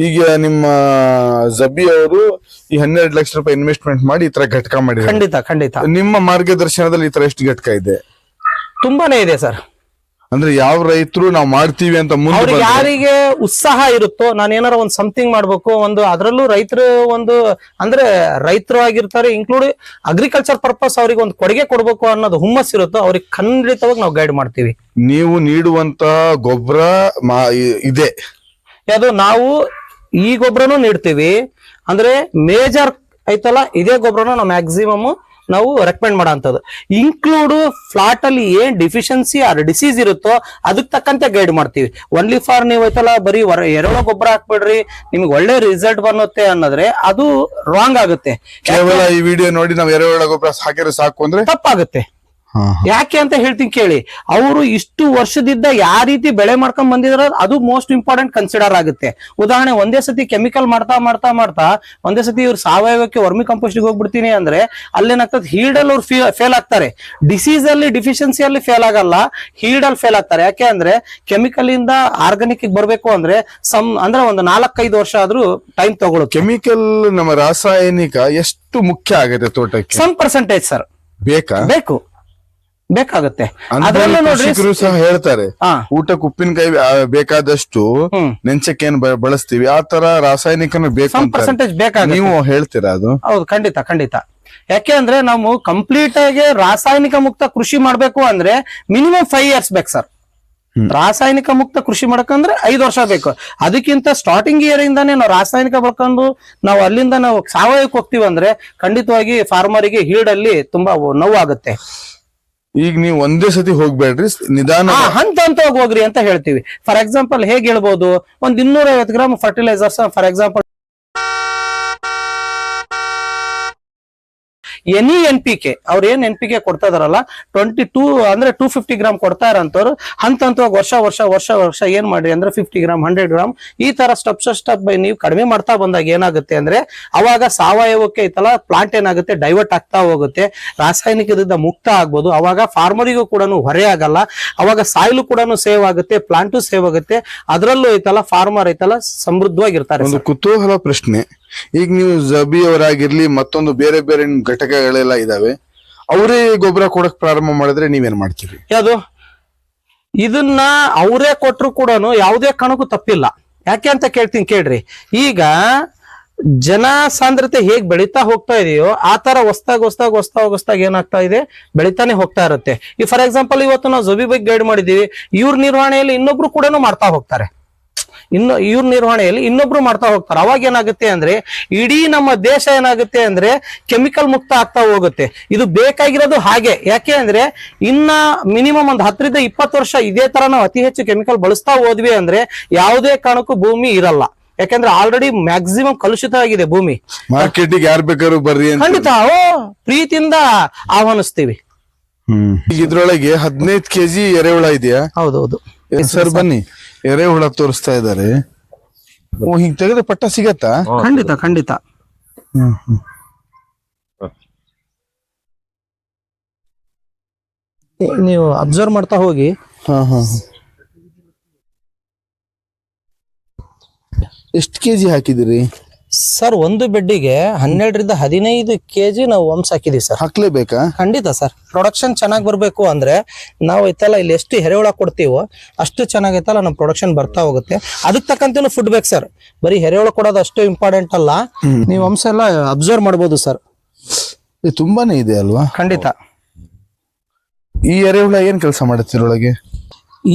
ಈಗ ನಿಮ್ಮ ಜಬಿ ಅವರು ಈ ಹನ್ನೆರಡು ಲಕ್ಷ ರೂಪಾಯಿ ಇನ್ವೆಸ್ಟ್ಮೆಂಟ್ ಮಾಡಿ ಈ ತರ ಘಟಕ ಮಾಡಿ ಖಂಡಿತ ಖಂಡಿತ. ನಿಮ್ಮ ಮಾರ್ಗದರ್ಶನದಲ್ಲಿ ಈ ತರ ಎಷ್ಟು ಘಟಕ ಇದೆ? ತುಂಬಾನೇ ಇದೆ ಸರ್ ಅಂದ್ರೆ ಯಾವ ರೈತರು ನಾವು ಮಾಡ್ತೀವಿ ಅಂತ ಮುಂದೆ ಅವ್ರಿಗೆ ಯಾರಿಗೆ ಉತ್ಸಾಹ ಇರುತ್ತೋ ನಾನು ಏನಾರ ಒಂದು ಸಮಥಿಂಗ್ ಮಾಡ್ಬೇಕು ಒಂದು ಅದರಲ್ಲೂ ರೈತರು ಒಂದು ಅಂದ್ರೆ ರೈತರು ಆಗಿರ್ತಾರೆ ಇನ್ಕ್ಲೂಡ್ ಅಗ್ರಿಕಲ್ಚರ್ ಪರ್ಪಸ್ ಅವ್ರಿಗೆ ಒಂದು ಕೊಡುಗೆ ಕೊಡ್ಬೇಕು ಅನ್ನೋದು ಹುಮ್ಮಸ್ ಇರುತ್ತೋ ಅವ್ರಿಗೆ ಖಂಡಿತವಾಗಿ ನಾವು ಗೈಡ್ ಮಾಡ್ತೀವಿ. ನೀವು ನೀಡುವಂತ ಗೊಬ್ಬರ ಇದೆ. ಅದು ನಾವು ಈ ಗೊಬ್ಬರನು ನೀಡ್ತೀವಿ ಅಂದ್ರೆ ಮೇಜರ್ ಐತಲ್ಲ ಇದೇ ಗೊಬ್ಬರನ ನಾವು ಮ್ಯಾಕ್ಸಿಮಮ್ ನಾವು ರೆಕಮೆಂಡ್ ಮಾಡೋಂಥದ್ದು ಇನ್ಕ್ಲೂಡ್ ಫ್ಲಾಟ್ ಅಲ್ಲಿ ಏನ್ ಡಿಫಿಷಿಯನ್ಸಿ ಆರ್ ಡಿಸೀಸ್ ಇರುತ್ತೋ ಅದಕ್ಕೆ ತಕ್ಕಂತೆ ಗೈಡ್ ಮಾಡ್ತೀವಿ. ಒನ್ಲಿ ಫಾರ್ ನೀವು ಐತಲ್ಲ ಬರೀ ಎರೆಹುಳ ಗೊಬ್ಬರ ಹಾಕ್ಬಿಡ್ರಿ ನಿಮ್ಗೆ ಒಳ್ಳೆ ರಿಸಲ್ಟ್ ಬನ್ನುತ್ತೆ ಅನ್ನೋದ್ರೆ ಅದು ರಾಂಗ್ ಆಗುತ್ತೆ. ಕೇವಲ ಈ ವಿಡಿಯೋ ನೋಡಿ ನಾವು ಎರೆಹುಳ ಗೊಬ್ಬರ ಹಾಕಿದ್ರೆ ಸಾಕು ಅಂದ್ರೆ ತಪ್ಪಾಗುತ್ತೆ. ಯಾಕೆ ಅಂತ ಹೇಳ್ತೀನಿ ಕೇಳಿ ಅವರು ಇಷ್ಟು ವರ್ಷದಿಂದ ಯಾವ ರೀತಿ ಬೆಳೆ ಮಾಡ್ಕೊಂಡ್ ಬಂದಿದ್ರ ಅದು ಮೋಸ್ಟ್ ಇಂಪಾರ್ಟೆಂಟ್ ಕನ್ಸಿಡರ್ ಆಗುತ್ತೆ. ಉದಾಹರಣೆ ಒಂದೇ ಸತಿ ಕೆಮಿಕಲ್ ಮಾಡ್ತಾ ಮಾಡ್ತಾ ಮಾಡ್ತಾ ಒಂದೇ ಸತಿ ಇವ್ರು ಸಾವಯವಕ್ಕೆ ವರ್ಮಿ ಕಂಪೋಸ್ಟ್ ಹೋಗ್ಬಿಡ್ತೀನಿ ಅಂದ್ರೆ ಅಲ್ಲೇನಾಗ್ತದೆ ಹೀಲ್ಡ್ ಅಲ್ಲಿ ಅವ್ರು ಫೇಲ್ ಆಗ್ತಾರೆ. ಡಿಸೀಸ್ ಅಲ್ಲಿ ಡಿಫಿಷಿಯನ್ಸಿ ಅಲ್ಲಿ ಫೇಲ್ ಆಗಲ್ಲ ಹೀಲ್ಡ್ ಅಲ್ಲಿ ಫೇಲ್ ಆಗ್ತಾರೆ. ಯಾಕೆ ಅಂದ್ರೆ ಕೆಮಿಕಲ್ ಇಂದ ಆರ್ಗಾನಿಕ್ ಬರ್ಬೇಕು ಅಂದ್ರೆ ಸಮ್ ಅಂದ್ರೆ ಒಂದು ನಾಲ್ಕೈದು ವರ್ಷ ಆದ್ರೂ ಟೈಮ್ ತಗೊಳ್ಳೋ ಕೆಮಿಕಲ್ ನಮ್ಮ ರಾಸಾಯನಿಕ ಎಷ್ಟು ಮುಖ್ಯ ಆಗುತ್ತೆ ತೋಟಕ್ಕೆ? ಸಮ್ ಪರ್ಸೆಂಟೇಜ್ ಸರ್ ಬೇಕಾ? ಬೇಕು. ಬೇಕಾಗುತ್ತೆ. ಅದ್ರಲ್ಲೂ ನೋಡ್ರಿ ಕೃಷಿಕರು ಸಹ ಹೇಳ್ತಾರೆ ಹಾ. ಊಟಕ್ಕೆ ಉಪ್ಪಿನಕಾಯಿ ಆ, ಬೇಕಾದಷ್ಟು ನೆಂಚಕ್ಕೆ ಏನ್ ಬ- ಬಳಸ್ತೀವಿ. ಆ ತರ ರಾಸಾಯನಿಕನು ಬೇಕು ಸಮ್ ಅಂತಾರೆ. ಪರ್ಸೆಂಟೇಜ್ ಬೇಕಾಗುತ್ತೆ. ನೀವು ಹೇಳ್ತೀರಾ ಅದು? ಹೌದು ಖಂಡಿತ ಖಂಡಿತ. ಯಾಕೆ ಅಂದ್ರೆ ನಾವು ಕಂಪ್ಲೀಟ್ ಆಗಿ ರಾಸಾಯನಿಕ ಮುಕ್ತ ಕೃಷಿ ಮಾಡ್ಬೇಕು ಅಂದ್ರೆ ಮಿನಿಮಮ್ ಫೈವ್ ಇಯರ್ಸ್ ಬೇಕು ಸರ್ ರಾಸಾಯನಿಕ ಮುಕ್ತ ಕೃಷಿ ಮಾಡಕಂದ್ರೆ ಐದು ವರ್ಷ ಬೇಕು. ಅದಕ್ಕಿಂತ ಸ್ಟಾರ್ಟಿಂಗ್ ಇಯರ್ ಇಂದಾನೆ ನಾವು ರಾಸಾಯನಿಕ ಬಳಕೊಂಡು ನಾವು ಅಲ್ಲಿಂದ ನಾವು ಸಾವಯವಕ್ಕೆ ಹೋಗ್ತೀವಿ ಅಂದ್ರೆ ಖಂಡಿತವಾಗಿ ಫಾರ್ಮರಿಗೆ ಹೀಡಲ್ಲಿ ತುಂಬಾ ನೋವಾಗುತ್ತೆ. ಈಗ ನೀವು ಒಂದೇ ಸತಿ ಹೋಗ್ಬೇಡ್ರಿ ನಿಧಾನ ಹಂತ ಹಂತವಾಗಿ ಹೋಗ್ರಿ ಅಂತ ಹೇಳ್ತೀವಿ. ಫಾರ್ ಎಕ್ಸಾಂಪಲ್ ಹೇಗೆ ಹೇಳ್ಬೋದು? ಒಂದ್ ಇನ್ನೂರ ಐವತ್ತು gram fertilisers for example any N P K ಅವ್ರ ಏನ್ ಎನ್ ಪಿ ಕೆ ಕೊಡ್ತಾ ಇದಾರಲ್ಲ ಟ್ವೆಂಟಿ ಟೂ ಅಂದ್ರೆ ಟೂ ಫಿಫ್ಟಿ ಗ್ರಾಮ್ ಕೊಡ್ತಾ ಇರೋಂಥವ್ರು ಹಂತ ಹಂತವಾಗಿ ವರ್ಷ ವರ್ಷ ವರ್ಷ ವರ್ಷ ಏನ್ ಮಾಡಿ ಅಂದ್ರೆ ಫಿಫ್ಟಿ ಗ್ರಾಮ್ ಹಂಡ್ರೆಡ್ ಗ್ರಾಮ್ ಈ ತರ ಸ್ಟೆಪ್ ಸ್ಟೆಪ್ ಬೈ ನೀವು ಕಡಿಮೆ ಮಾಡ್ತಾ ಬಂದಾಗ ಏನಾಗುತ್ತೆ ಅಂದ್ರೆ ಅವಾಗ ಸಾವಯವಕ್ಕೆ ಐತಲ್ಲ ಪ್ಲಾಂಟ್ ಏನಾಗುತ್ತೆ ಡೈವರ್ಟ್ ಆಗ್ತಾ ಹೋಗುತ್ತೆ ರಾಸಾಯನಿಕದಿಂದ ಮುಕ್ತ ಆಗ್ಬೋದು ಅವಾಗ ಫಾರ್ಮರಿಗೂ ಕೂಡ ಹೊರೆ ಆಗಲ್ಲ ಅವಾಗ ಸಾಯಿಲು ಕೂಡ ಸೇವ್ ಆಗುತ್ತೆ ಪ್ಲಾಂಟು ಸೇವ್ ಆಗುತ್ತೆ ಅದರಲ್ಲೂ ಐತಲ್ಲ ಫಾರ್ಮರ್ ಐತಲ್ಲ ಸಮೃದ್ಧವಾಗಿರ್ತಾರೆ ಒಂದು ಕುತೂಹಲ ಪ್ರಶ್ನೆ ಈಗ ನೀವು ಜಬಿ ಅವರಾಗಿರ್ಲಿ ಮತ್ತೊಂದು ಬೇರೆ ಬೇರೆ ನಿಮ್ ಘಟಕಗಳೆಲ್ಲ ಇದಾವೆ. ಅವರೇ ಗೊಬ್ಬರ ಕೊಡಕ್ ಪ್ರಾರಂಭ ಮಾಡಿದ್ರೆ ನೀವೇನ್ ಮಾಡ್ತೀರಿ? ಯಾವುದು? ಇದನ್ನ ಅವರೇ ಕೊಟ್ಟರು ಕೂಡ ಯಾವುದೇ ಕಣಕ್ಕೂ ತಪ್ಪಿಲ್ಲ. ಯಾಕೆ ಅಂತ ಕೇಳ್ತೀನಿ ಕೇಳ್ರಿ. ಈಗ ಜನ ಸಾಂದ್ರತೆ ಹೇಗ್ ಬೆಳೀತಾ ಹೋಗ್ತಾ ಇದೆಯೋ ಆ ತರ ಹೊಸ್ದಾಗ ಹೊಸ್ದಾಗ ಹೊಸ್ದಾಗ ಹೊಸ್ದಾಗ ಏನಾಗ್ತಾ ಇದೆ? ಬೆಳಿತಾನೆ ಹೋಗ್ತಾ ಇರುತ್ತೆ. ಈ, ಫಾರ್ ಎಕ್ಸಾಂಪಲ್, ಇವತ್ತು ನಾವು ಜೊಬಿ ಬಗ್ಗೆ ಗೈಡ್ ಮಾಡಿದೀವಿ ಇವ್ರ ನಿರ್ವಹಣೆಯಲ್ಲಿ ಇನ್ನೊಬ್ರು ಕೂಡ ಮಾಡ್ತಾ ಹೋಗ್ತಾರೆ. ಇನ್ನು ಇವ್ರ ನಿರ್ವಹಣೆಯಲ್ಲಿ ಇನ್ನೊಬ್ರು ಮಾಡ್ತಾ ಹೋಗ್ತಾರೆ. ಅವಾಗ ಏನಾಗುತ್ತೆ ಅಂದ್ರೆ ಇಡೀ ನಮ್ಮ ದೇಶ ಏನಾಗುತ್ತೆ ಅಂದ್ರೆ ಕೆಮಿಕಲ್ ಮುಕ್ತ ಆಗ್ತಾ ಹೋಗುತ್ತೆ. ಇದು ಬೇಕಾಗಿರೋದು ಹಾಗೆ. ಯಾಕೆ ಅಂದ್ರೆ ಇನ್ನ ಮಿನಿಮಮ್ ಒಂದು ಹತ್ತರಿಂದ ಇಪ್ಪತ್ತು ವರ್ಷ ಇದೇ ತರ ನಾವು ಅತಿ ಹೆಚ್ಚು ಕೆಮಿಕಲ್ ಬಳಸ್ತಾ ಹೋದ್ವಿ ಅಂದ್ರೆ ಯಾವುದೇ ಕಾರಣಕ್ಕೂ ಭೂಮಿ ಇರಲ್ಲ. ಯಾಕಂದ್ರೆ ಆಲ್ರೆಡಿ ಮ್ಯಾಕ್ಸಿಮಮ್ ಕಲುಷಿತ ಆಗಿದೆ ಭೂಮಿ. ಮಾರ್ಕೆಟಿಗೆ ಯಾರು ಬೇಕಾದ್ರು ಬರ್ರಿ ಖಂಡಿತ. ಓ ಪ್ರೀತಿಯಿಂದ ಆಹ್ವಾನಿಸ್ತೀವಿ. ಇದ್ರೊಳಗೆ ಹದಿನೈದು ಕೆಜಿ ಎರೆಹುಳ ಇದೆಯಾ? ಹೌದೌದು. ಸರ್ ಬನ್ನಿ. ಎರೆಹುಳ ತೋರಿಸ್ತಾ ಇದ್ದಾರೆ. ಓ ಹಿಂಗ್ ತೆಗೆದ ಪಟ್ಟ ಸಿಗತ್ತಾ? ಖಂಡಿತ ಖಂಡಿತ. ಹ್ಮ್ ಹ್ಮ್. ನೀವು ಅಬ್ಸರ್ವ್ ಮಾಡ್ತಾ ಹೋಗಿ. ಹಾ ಹಾ ಎಷ್ಟು ಕೆಜಿ ಹಾಕಿದಿರಿ ಸರ್ ಒಂದು ಬೆಡ್ಡಿಗೆ ಹನ್ನೆರಡರಿಂದ ಹದಿನೈದು ಕೆಜಿ ನಾವು ವಂಶ ಹಾಕಿದೀವಿ ಸರ್ ಹಾಕ್ಲೇಬೇಕಾ? ಖಂಡಿತ ಸರ್ ಪ್ರೊಡಕ್ಷನ್ ಚೆನ್ನಾಗಿ ಬರಬೇಕು ಅಂದ್ರೆ ನಾವು ಐತಲ್ಲ ಇಲ್ಲಿ ಎಷ್ಟು ಹೆರೆಹುಳ ಕೊಡ್ತೀವೋ ಅಷ್ಟು ಚೆನ್ನಾಗೈತಲ್ಲ ನಮ್ಮ ಪ್ರೊಡಕ್ಷನ್ ಬರ್ತಾ ಹೋಗುತ್ತೆ. ಅದಕ್ಕೆ ತಕ್ಕಂತೇನು ಫುಡ್ ಬೇಕು ಸರ್ ಬರೀ ಎರೆಹುಳ ಕೊಡೋದು ಅಷ್ಟು ಇಂಪಾರ್ಟೆಂಟ್ ಅಲ್ಲ. ನೀವು ವಂಶ ಎಲ್ಲ ಅಬ್ಸರ್ವ್ ಮಾಡ್ಬೋದು ಸರ್ ಇದು ತುಂಬಾನೇ ಇದೆ ಅಲ್ವಾ? ಖಂಡಿತ. ಈ ಎರೆಹುಳ ಏನ್ ಕೆಲಸ ಮಾಡುತ್ತೆ ಇದ್ರೊಳಗೆ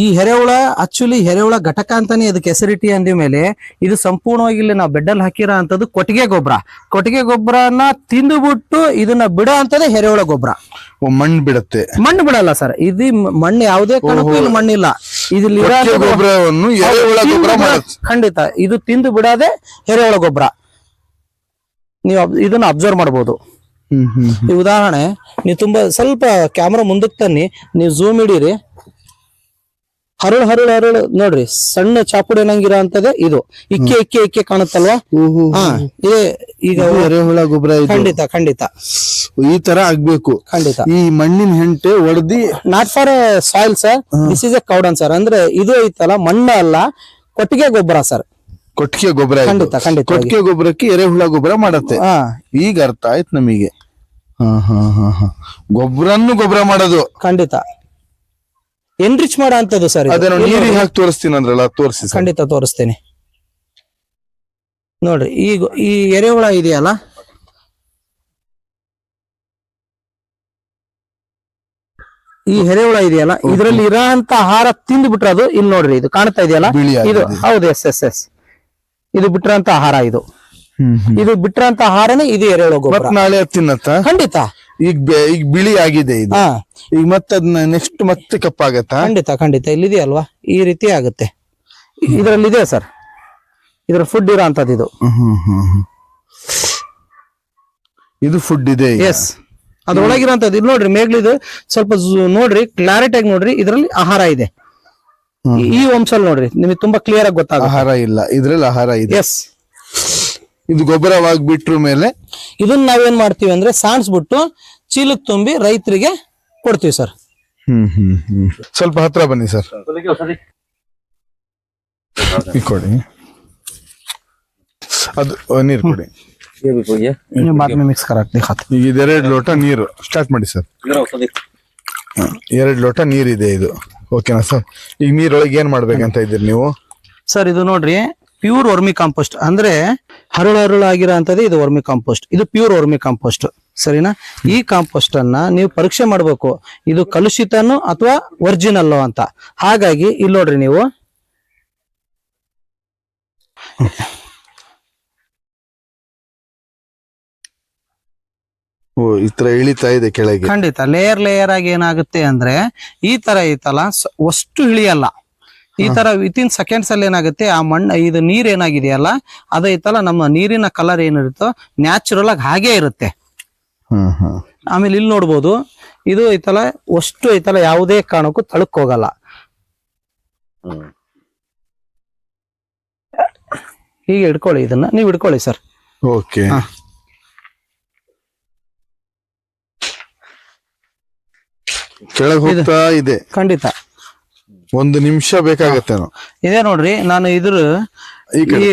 ಈ ಹೆರೆಹುಳ ಆಕ್ಚುಲಿ ಹೆರೆಹುಳ ಘಟಕ ಅಂತಾನೆ ಇದಕ್ಕೆ ಹೆಸರಿಟಿ ಅಂದ ಮೇಲೆ ಇದು ಸಂಪೂರ್ಣವಾಗಿ ಇಲ್ಲಿ ನಾವು ಬೆಡ್ಡಲ್ಲಿ ಹಾಕಿರೋ ಅಂತದ್ದು ಕೊಟ್ಟಿಗೆ ಗೊಬ್ಬರ. ಕೊಟ್ಟಿಗೆ ಗೊಬ್ಬರನ ತಿಂದುಬಿಟ್ಟು ಇದನ್ನ ಬಿಡೋ ಅಂತದೇ ಹೆರೆಹುಳ ಗೊಬ್ಬರ. ಮಣ್ಣು ಬಿಡುತ್ತೆ. ಮಣ್ಣು ಬಿಡಲ್ಲ ಸರ್. ಇದು ಮಣ್ಣು ಯಾವುದೇ ಕಾರಣಕ್ಕೂ ಇಲ್ಲಿ. ಮಣ್ಣಿಲ್ಲ ಇದಿಲ್ಲಿ ಖಂಡಿತ. ಇದು ತಿಂದು ಬಿಡದೆ ಹೆರೆಹುಳ ಗೊಬ್ಬರ. ನೀವು ಇದನ್ನ ಅಬ್ಸರ್ವ್ ಮಾಡಬಹುದು ಈ ಉದಾಹರಣೆ ನೀವು ತುಂಬಾ ಸ್ವಲ್ಪ ಕ್ಯಾಮ್ರಾ ಮುಂದಕ್ಕೆ ತನ್ನಿ ನೀವು ಝೂಮ್ ಹಿಡೀರಿ. ಹರಳು ಹರಳು ಹರಳು. ನೋಡ್ರಿ ಸಣ್ಣ ಚಾಪುಡಿ ಅಂತದೇ ಇದು. ಇಕ್ಕೆ ಇಕ್ಕೆ ಇಕ್ಕೆ ಕಾಣುತ್ತಲ್ವಾ? ಓಹೋ ಹಾ ಇದೇ ಈಗ ಎರೆಹುಳ ಗೊಬ್ಬರ ಖಂಡಿತ ಖಂಡಿತ. ಈ ತರ ಆಗ್ಬೇಕು. ಖಂಡಿತ. ಈ ಮಣ್ಣಿನ ಹೆಂಟೆ ಒಡ್ದಿ not for soil sir this is a cow dung sir ಅಂದ್ರೆ ಇದು ಐತಲ್ಲ ಮಣ್ಣ ಅಲ್ಲ ಕೊಟ್ಟಿಗೆ ಗೊಬ್ಬರ ಸರ್ ಕೊಟ್ಟಿಗೆ ಗೊಬ್ಬರ. ಖಂಡಿತ ಖಂಡಿತ. ಕೊಟ್ಟಿಗೆ ಗೊಬ್ಬರಕ್ಕೆ ಎರೆಹುಳ ಗೊಬ್ಬರ ಮಾಡತ್ತೆ. ಈಗ ಅರ್ಥ ಆಯ್ತು ನಮಗೆ. ಹ ಹ ಹಾ. ಗೊಬ್ಬರನ್ನು ಗೊಬ್ಬರ ಮಾಡೋದು. ಖಂಡಿತ. ಎನ್ರಿಚ್ ಮಾಡೋ ಅಂತದ್ದು ಸರ್ ಇದು. ಅದನ್ನು ಇಲ್ಲಿ ನೀರಿಗೆ ಹಾಕಿ ತೋರಿಸ್ತೀನಿ ಅಂದ್ರಲ್ಲ ತೋರಿಸಿ ಸರ್ ಖಂಡಿತ ತೋರಿಸ್ತೇನೆ. ನೋಡ್ರಿ ಈಗ ಈ ಎರೆಹುಳ ಇದೆಯಲ್ಲ? ಈ ಎರೆಹುಳ ಇದೆಯಲ್ಲ ಇದ್ರಲ್ಲಿ ಇರೋಂತ ಆಹಾರ ತಿಂದು ಬಿಟ್ರೆ ಅದು ಇಲ್ಲಿ ನೋಡ್ರಿ ಇದು ಕಾಣ್ತಾ ಇದೆಯಲ್ಲ? ಬಿಳಿ ಇದು ಆಗಿದೆ. ಹೌದು ಎಸ್ ಎಸ್ ಎಸ್ ಇದು ಬಿಟ್ರಂತ ಆಹಾರ ಇದು. ಇದು ಬಿಟ್ರಂತ ಆಹಾರನೇ ಇದು ಎರೆಹುಳ ಗೊಬ್ಬರ. ನಾಳೆ ಅದ್ ತಿನ್ನತ್ತ? ಖಂಡಿತ. ಈಗ ಬೆ- ಈಗ ಬಿಳಿ ಆಗಿದೆ ಇದು. ಹಾ. ಈಗ ಮತ್ತೆ ಅದನ್ನ ನೆಕ್ಸ್ಟ್ ಮತ್ತೆ ಕಪ್ಪಾಗತ್ತಾ ಖಂಡಿತ ಖಂಡಿತ. ಇಲ್ಲಿದೆಯಲ್ವಾ ಈ ರೀತಿ ಆಗುತ್ತೆ. ಇದರಲ್ಲಿ ಇದೆ ಸರ್? ಇದ್ರ ಫುಡ್ ಇರೋ ಅಂತದ್ದು ಇದು. ಹ್ಮ್ ಹ್ಮ್ ಹ್ಮ್ ಹ್ಮ್. ಇದು ಫುಡ್ ಇದೆ ಈಗ. ಎಸ್ ಅದ್ರೊಳಗಿರೋಂಥದ್ದು ಇದು ನೋಡ್ರಿ ಮೇಗ್ಲಿದು ಸ್ವಲ್ಪ ಝೂ- ನೋಡ್ರಿ ಕ್ಲಾರಿಟಿ ಆಗಿ ನೋಡ್ರಿ ಇದರಲ್ಲಿ ಆಹಾರ ಇದೆ. ಹ್ಮ್. ಈ ವಂಶಲ್ ನೋಡ್ರಿ ನಿಮಗೆ ತುಂಬಾ ಕ್ಲಿಯರ್ ಆಗಿ ಗೊತ್ತಾಗ ಆಹಾರ ಇಲ್ಲ. ಇದ್ರಲ್ಲಿ ಆಹಾರ ಇದೆ. ಎಸ್ ಇದು ಗೊಬ್ಬರವಾಗಿ ಬಿಟ್ರ ಮೇಲೆ ಇದನ್ನ ನಾವೇನ್ ಮಾಡ್ತೀವಿ ಅಂದ್ರೆ ಸಾಣಿಸ್ಬಿಟ್ಟು ಚೀಲಕ್ ತುಂಬಿ ರೈತರಿಗೆ ಕೊಡ್ತೀವಿ ಸರ್. ಹ್ಮ್ ಹ್ಮ್ ಹ್ಮ್. ಸ್ವಲ್ಪ ಹತ್ರ ಬನ್ನಿ ಸರ್. ಕೊಡಿ. ಅದು ನೀರು ಕೊಡಿ. ಮಿಕ್ಸ್ ಈಗ ಇದೆರಡು ಲೋಟ ನೀರು. ಸ್ಟಾರ್ಟ್ ಮಾಡಿ ಸರ್. ಎರಡು ಲೋಟ ನೀರಿದೆ ಇದು ಓಕೆನಾ ಸರ್? ಈಗ ನೀರೊಳಗೆ ಏನ್ ಮಾಡ್ಬೇಕಂತ ಇದ್ದೀರಿ ನೀವು? ಸರ್ ಇದು ನೋಡ್ರಿ ಪ್ಯೂರ್ ವರ್ಮಿ ಕಾಂಪೋಸ್ಟ್ ಅಂದ್ರೆ ಹರಳು ಹರಳು ಆಗಿರೋ ಅಂತದೇ ಇದು ವರ್ಮಿ ಕಾಂಪೋಸ್ಟ್. ಇದು ಪ್ಯೂರ್ ವರ್ಮಿ ಕಾಂಪೋಸ್ಟ್. ಸರಿನಾ? ಈ ಕಾಂಪೋಸ್ಟ್ ಅನ್ನ ನೀವು ಪರೀಕ್ಷೆ ಮಾಡಬೇಕು. ಇದು ಕಲುಷಿತನೋ ಅಥವಾ ಒರಿಜಿನಲ್ಲೋ ಅಂತ. ಹಾಗಾಗಿ ಇಲ್ಲಿ ನೋಡ್ರಿ ನೀವು. ಈ ತರ ಇಳಿತಾ ಇದೆ ಕೆಳಗೆ. ಖಂಡಿತ. ಲೇಯರ್ ಲೇಯರ್ ಆಗಿ ಏನಾಗುತ್ತೆ ಅಂದ್ರೆ ಈ ತರ ಐತಲ್ಲ ಅಷ್ಟು ಇಳಿಯಲ್ಲ. ಈ ತರ ವಿತಿನ್ ಸೆಕೆಂಡ್ಸ್ ಅಲ್ಲಿ ಏನಾಗುತ್ತೆ ಆ ಮಣ್ಣ ಇದು ನೀರ್ ಏನಾಗಿದೆಯಲ್ಲ ಅದೈತಲ್ಲ ನಮ್ಮ ನೀರಿನ ಕಲರ್ ಏನಿರುತ್ತೋ ನ್ಯಾಚುರಲ್ ಆಗಿ ಹಾಗೆ ಇರುತ್ತೆ. ಆಮೇಲೆ ಇಲ್ಲಿ ನೋಡ್ಬೋದು ಇದು ಐತಲ್ಲ ಅಷ್ಟು ಐತಲ್ಲ ಯಾವುದೇ ಕಾರಣಕ್ಕೂ ತಳಕ್ ಹೋಗಲ್ಲ. ಹೀಗೆ ಇಡ್ಕೊಳ್ಳಿ ಇದನ್ನ ನೀವು ಇಡ್ಕೊಳ್ಳಿ ಸರ್. ಓಕೆ. ಇದೆ. ಖಂಡಿತ. ಒಂದು ನಿಮಿಷ ಬೇಕಾಗತ್ತೆ ಇದೇ ನೋಡ್ರಿ ನಾನು ಇದ್ರ ಈ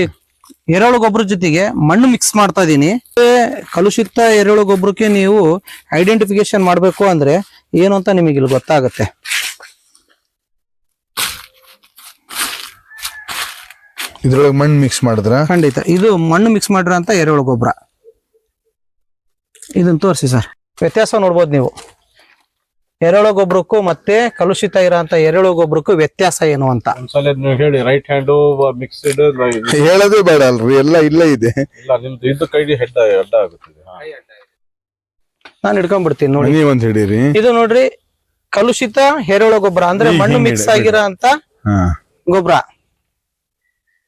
ಎರೆಹುಳು ಗೊಬ್ಬರ ಜೊತೆಗೆ ಮಣ್ಣು ಮಿಕ್ಸ್ ಮಾಡ್ತಾ ಇದೀನಿ. ಕಲುಷಿತ ಎರೆಹುಳು ಗೊಬ್ಬರಕ್ಕೆ ನೀವು ಐಡೆಂಟಿಫಿಕೇಶನ್ ಮಾಡಬೇಕು ಅಂದ್ರೆ ಏನು ಅಂತ ನಿಮಗೆ ಇಲ್ಲಿ ಗೊತ್ತಾಗುತ್ತೆ. ಇದ್ರೊಳಗೆ ಮಣ್ಣು ಮಿಕ್ಸ್ ಮಾಡಿದ್ರ? ಖಂಡಿತ. ಇದು ಮಣ್ಣು ಮಿಕ್ಸ್ ಮಾಡಿರೋಂಥ ಎರೆಹುಳು ಗೊಬ್ಬರ. ಇದನ್ನ ತೋರಿಸಿ ಸರ್. ವ್ಯತ್ಯಾಸ ನೋಡ್ಬೋದು ನೀವು. ಎರೆಹುಳು ಗೊಬ್ಬರಕ್ಕೂ ಮತ್ತೆ ಕಲುಷಿತ ಇರೋಂತ ಎರಳು ಗೊಬ್ಬರಕ್ಕೂ ವ್ಯತ್ಯಾಸ ಏನು ಅಂತ? ಒಂದ್ಸಲ ನೀವು ಹೇಳಿ ರೈಟ್ ಹ್ಯಾಂಡ್ ಮಿಕ್ಸ್ಡ್ ಹೇಳೋದೇ ಬೇಡ ಅಲ್ರಿ ಎಲ್ಲ ಇಲ್ಲೇ ಇದೆ. ಇಲ್ಲ ನಿಮ್ದು ಇದು ಕೈ ಹೆಡ್ ಅಡ್ಡ ಆಗುತ್ತದೆ ಹಾ. ನಾನು ಹಿಡ್ಕೊಂಡ್ಬಿಡ್ತೀನಿ ನೋಡಿ. ನೀವ್ ಒಂದ್ ಹಿಡೀರಿ. ಇದು ನೋಡ್ರಿ ಕಲುಷಿತ ಹೆರಳು ಗೊಬ್ಬರ ಅಂದ್ರೆ ಮಣ್ಣು ಮಿಕ್ಸ್. ಆಗಿರೋ ಅಂತ ಹಾ. ಗೊಬ್ಬರ.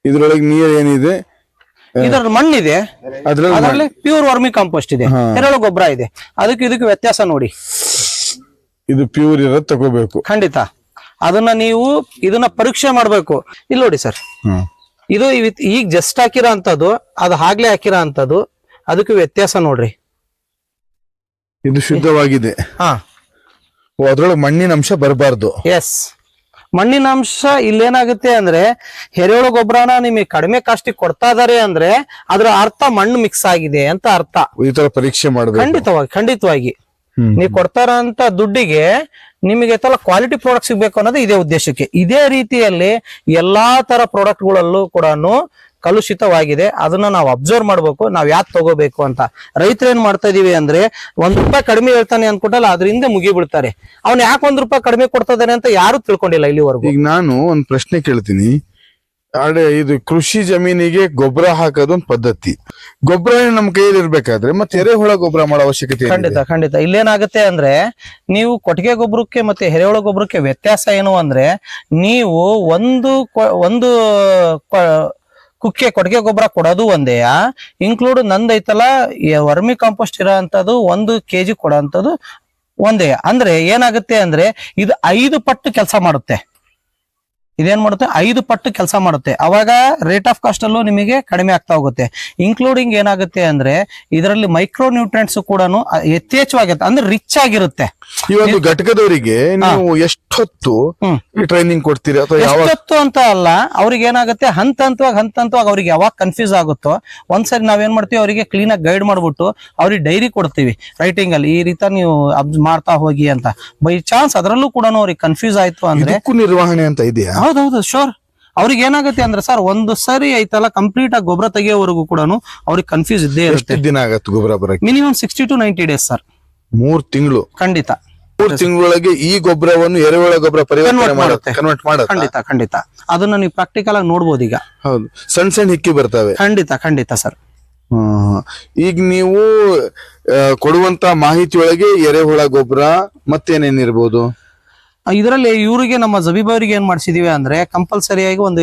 ಇದ್ರೊಳಗೆ ನೀರ್ ಏನಿದೆ? ಇದರ ಮಣ್ಣಿದೆ. ಅದ್ರಲ್ಲಿ ಅದರಲ್ಲಿ ಪ್ಯೂರ್ ವರ್ಮಿ ಕಾಂಪೋಸ್ಟ್ ಇದೆ. ಹೆರಳು ಗೊಬ್ಬರ ಇದೆ. ಅದಕ್ಕೆ ಇದಕ್ಕೆ ವ್ಯತ್ಯಾಸ ನೋಡಿ. ಇದು ಪ್ಯೂರ್ ಇರೋದು ತಗೋಬೇಕು. ಖಂಡಿತ. ಅದನ್ನ ನೀವು ಇದನ್ನ ಪರೀಕ್ಷೆ ಮಾಡ್ಬೇಕು. ಇಲ್ಲಿ ನೋಡಿ ಸರ್. ಇದು ಈಗ ಜಸ್ಟ್ ಹಾಕಿರೋ ಅಂತದ್ದು ಅದು ಆಗ್ಲೇ ಹಾಕಿರೋ ಅಂತದ್ದು ಅದಕ್ಕೆ ವ್ಯತ್ಯಾಸ ನೋಡ್ರಿ. ಇದು ಶುದ್ಧವಾಗಿದೆ. ಹಾ. ಅದ್ರೊಳಗೆ ಮಣ್ಣಿನ ಅಂಶ ಬರಬಾರ್ದು. ಎಸ್ ಮಣ್ಣಿನ ಅಂಶ ಇಲ್ಲೇನಾಗುತ್ತೆ ಅಂದ್ರೆ ಎರೆಹುಳು ಗೊಬ್ಬರನ ನಿಮಗೆ ಕಡಿಮೆ ಕಾಸ್ಟಿಗೆ ಕೊಡ್ತಾ ಇದಾರೆ ಅಂದ್ರೆ ಅದ್ರ ಅರ್ಥ ಮಣ್ಣು ಮಿಕ್ಸ್ ಆಗಿದೆ ಅಂತ ಅರ್ಥ. ಈ ತರ ಪರೀಕ್ಷೆ ಮಾಡಿ ಖಂಡಿತವಾಗಿ ಖಂಡಿತವಾಗಿ. ನೀವು ಕೊಡ್ತಾರಂತ ದುಡ್ಡಿಗೆ ನಿಮಗೆ ತಲ ಕ್ವಾಲಿಟಿ ಪ್ರಾಡಕ್ಟ್ ಸಿಗ್ಬೇಕು ಅನ್ನೋದು ಇದೇ ಉದ್ದೇಶಕ್ಕೆ. ಇದೇ ರೀತಿಯಲ್ಲಿ ಎಲ್ಲಾ ತರ ಪ್ರಾಡಕ್ಟ್ಗಳಲ್ಲೂ ಕೂಡ ಕಲುಷಿತವಾಗಿದೆ. ಅದನ್ನ ನಾವು ಅಬ್ಸರ್ವ್ ಮಾಡ್ಬೇಕು ನಾವ್ ಯಾಕೆ ತಗೋಬೇಕು ಅಂತ. ರೈತರು ಏನ್ ಮಾಡ್ತಾ ಇದೀವಿ ಅಂದ್ರೆ ಒಂದ್ ರೂಪಾಯಿ ಕಡಿಮೆ ಹೇಳ್ತಾನೆ ಅನ್ಕೊಟ್ಟಲ್ಲ ಅದ್ರಿಂದ ಮುಗಿಬಿಡ್ತಾರೆ ಅವ್ನ ಯಾಕೆ ಒಂದ್ ರೂಪಾಯಿ ಕಡಿಮೆ ಕೊಡ್ತಾ ಅಂತ ಯಾರು ತಿಳ್ಕೊಂಡಿಲ್ಲ ಇಲ್ಲಿವರೆಗೂ. ಈಗ ನಾನು ಒಂದ್ ಪ್ರಶ್ನೆ ಕೇಳ್ತೀನಿ. ಇದು ಕೃಷಿ ಜಮೀನಿಗೆ ಗೊಬ್ಬರ ಹಾಕೋದೊಂದು ಪದ್ಧತಿ. ಗೊಬ್ಬರ ನಮ್ ಕೈಯಲ್ಲಿ ಇರ್ಬೇಕಾದ್ರೆ ಮತ್ತೆ ಎರೆಹುಳ ಗೊಬ್ಬರ ಮಾಡೋ ಅವಶ್ಯಕತೆ? ಖಂಡಿತ ಖಂಡಿತ. ಇಲ್ಲೇನಾಗುತ್ತೆ ಅಂದ್ರೆ ನೀವು ಕೊಟ್ಟಿಗೆ ಗೊಬ್ಬರಕ್ಕೆ ಮತ್ತೆ ಎರೆಹುಳ ಗೊಬ್ಬರಕ್ಕೆ ವ್ಯತ್ಯಾಸ ಏನು ಅಂದ್ರೆ ನೀವು ಒಂದು ಒಂದು ಕುಕ್ಕೆ ಕೊಟ್ಟಿಗೆ ಗೊಬ್ಬರ ಕೊಡೋದು ಒಂದೇ ಇನ್ಕ್ಲೂಡ್ ನಂದೈತಲ್ಲ ವರ್ಮಿ ಕಾಂಪೋಸ್ಟ್ ಇರೋ ಒಂದು ಕೆಜಿ ಕೊಡೋ ಅಂತದ್ದು ಒಂದೇ. ಅಂದ್ರೆ ಏನಾಗುತ್ತೆ ಅಂದ್ರೆ ಇದು ಐದು ಪಟ್ಟು ಕೆಲಸ ಮಾಡುತ್ತೆ. ಇದೇನ್ ಮಾಡುತ್ತೆ? ಐದು ಪಟ್ಟು ಕೆಲಸ ಮಾಡುತ್ತೆ. ಅವಾಗ ರೇಟ್ ಆಫ್ ಕಾಸ್ಟ್ ಅಲ್ಲೂ ನಿಮಗೆ ಕಡಿಮೆ ಆಗ್ತಾ ಹೋಗುತ್ತೆ. ಇನ್ಕ್ಲೂಡಿಂಗ್ ಏನಾಗುತ್ತೆ ಅಂದ್ರೆ ಇದರಲ್ಲಿ ಮೈಕ್ರೋ ನ್ಯೂಟ್ರೆಂಟ್ಸ್ ಕೂಡ ಯಥೇಚ್ಛವಾಗಿರುತ್ತೆ. ಅಂದ್ರೆ ರಿಚ್ ಆಗಿರುತ್ತೆ. ಈ ಒಂದು ಘಟಕದವರಿಗೆ ನೀವು ಎಷ್ಟೊತ್ತು. ಟ್ರೈನಿಂಗ್ ಕೊಡ್ತೀರಿ ಎಷ್ಟೊತ್ತು ಅಂತ ಅಲ್ಲ ಅವ್ರಿಗೆ ಏನಾಗುತ್ತೆ? ಹಂತ ಹಂತವಾಗಿ ಹಂತ ಹಂತವಾಗಿ ಅವ್ರಿಗೆ ಯಾವಾಗ ಕನ್ಫ್ಯೂಸ್ ಆಗುತ್ತೋ ಒಂದ್ಸರಿ ನಾವೇನ್ ಮಾಡ್ತೀವಿ? ಅವರಿಗೆ ಕ್ಲೀನ್ ಆಗಿ ಗೈಡ್ ಮಾಡ್ಬಿಟ್ಟು ಅವ್ರಿಗೆ ಡೈರಿ ಕೊಡ್ತೀವಿ. ರೈಟಿಂಗ್ ಅಲ್ಲಿ ಈ ರೀತಿ ನೀವು ಅಬ್ಸ್ ಮಾಡ್ತಾ ಹೋಗಿ ಅಂತ. ಬೈ ಚಾನ್ಸ್ ಅದರಲ್ಲೂ ಕೂಡ ಅವ್ರಿಗೆ ಕನ್ಫ್ಯೂಸ್ ಆಯ್ತು ಅಂದ್ರೆ ನಿರ್ವಹಣೆ ಅಂತ ಇದೆಯಾ? ಹೌದೌದು ಶೋರ್ ಅವ್ರಿಗೆ ಏನಾಗುತ್ತೆ ಅಂದ್ರೆ ಸರ್ ಒಂದು ಸರಿ ಐತಲ್ಲ ಕಂಪ್ಲೀಟ್ ಆಗಿ ಗೊಬ್ಬರ ತೆಗಿಯೋವರೆಗೂ ಕೂಡ ಅವ್ರಿಗೆ ಕನ್ಫ್ಯೂಸ್ ಇದ್ದೇ ಇರುತ್ತೆ. ದಿನ ಆಗತ್ತೆ ಗೊಬ್ಬರ ಬರಕ್ಕೆ? Minimum sixty to ninety days sir ಮೂರ್ ತಿಂಗಳು? ಖಂಡಿತ. ಮೂರ್ ತಿಂಗಳೊಳಗೆ ಈ ಗೊಬ್ಬರವನ್ನು ಎರೆಹುಳ ಗೊಬ್ಬರ ಪರಿವರ್ತನೆ ಮಾಡುತ್ತೆ. ಕನ್ವರ್ಟ್ ಮಾಡುತ್ತೆ? ಖಂಡಿತ ಖಂಡಿತ. ಅದನ್ನ ನೀವು ಪ್ರಾಕ್ಟಿಕಲ್ ಆಗಿ ನೋಡಬಹುದು ಈಗ. ಹೌದು. ಸಣ್ಣ ಸಣ್ಣ ಹಿಕ್ಕಿ ಬರ್ತವೆ. ಖಂಡಿತ ಖಂಡಿತ ಸರ್. ಈಗ ನೀವು ಕೊಡುವಂತ ಮಾಹಿತಿಯೊಳಗೆ ಎರೆಹುಳ ಗೊಬ್ಬರ ಮತ್ತೇನೇನಿರ್ಬೋದು? ಇದರಲ್ಲಿ ಇವರಿಗೆ ನಮ್ಮ ಜಬೀಬಾವರಿಗೆ ಏನು ಮಾಡಿಸಿದೀವಿ ಅಂದ್ರೆ ಕಂಪಲ್ಸರಿಯಾಗಿ ಒಂದು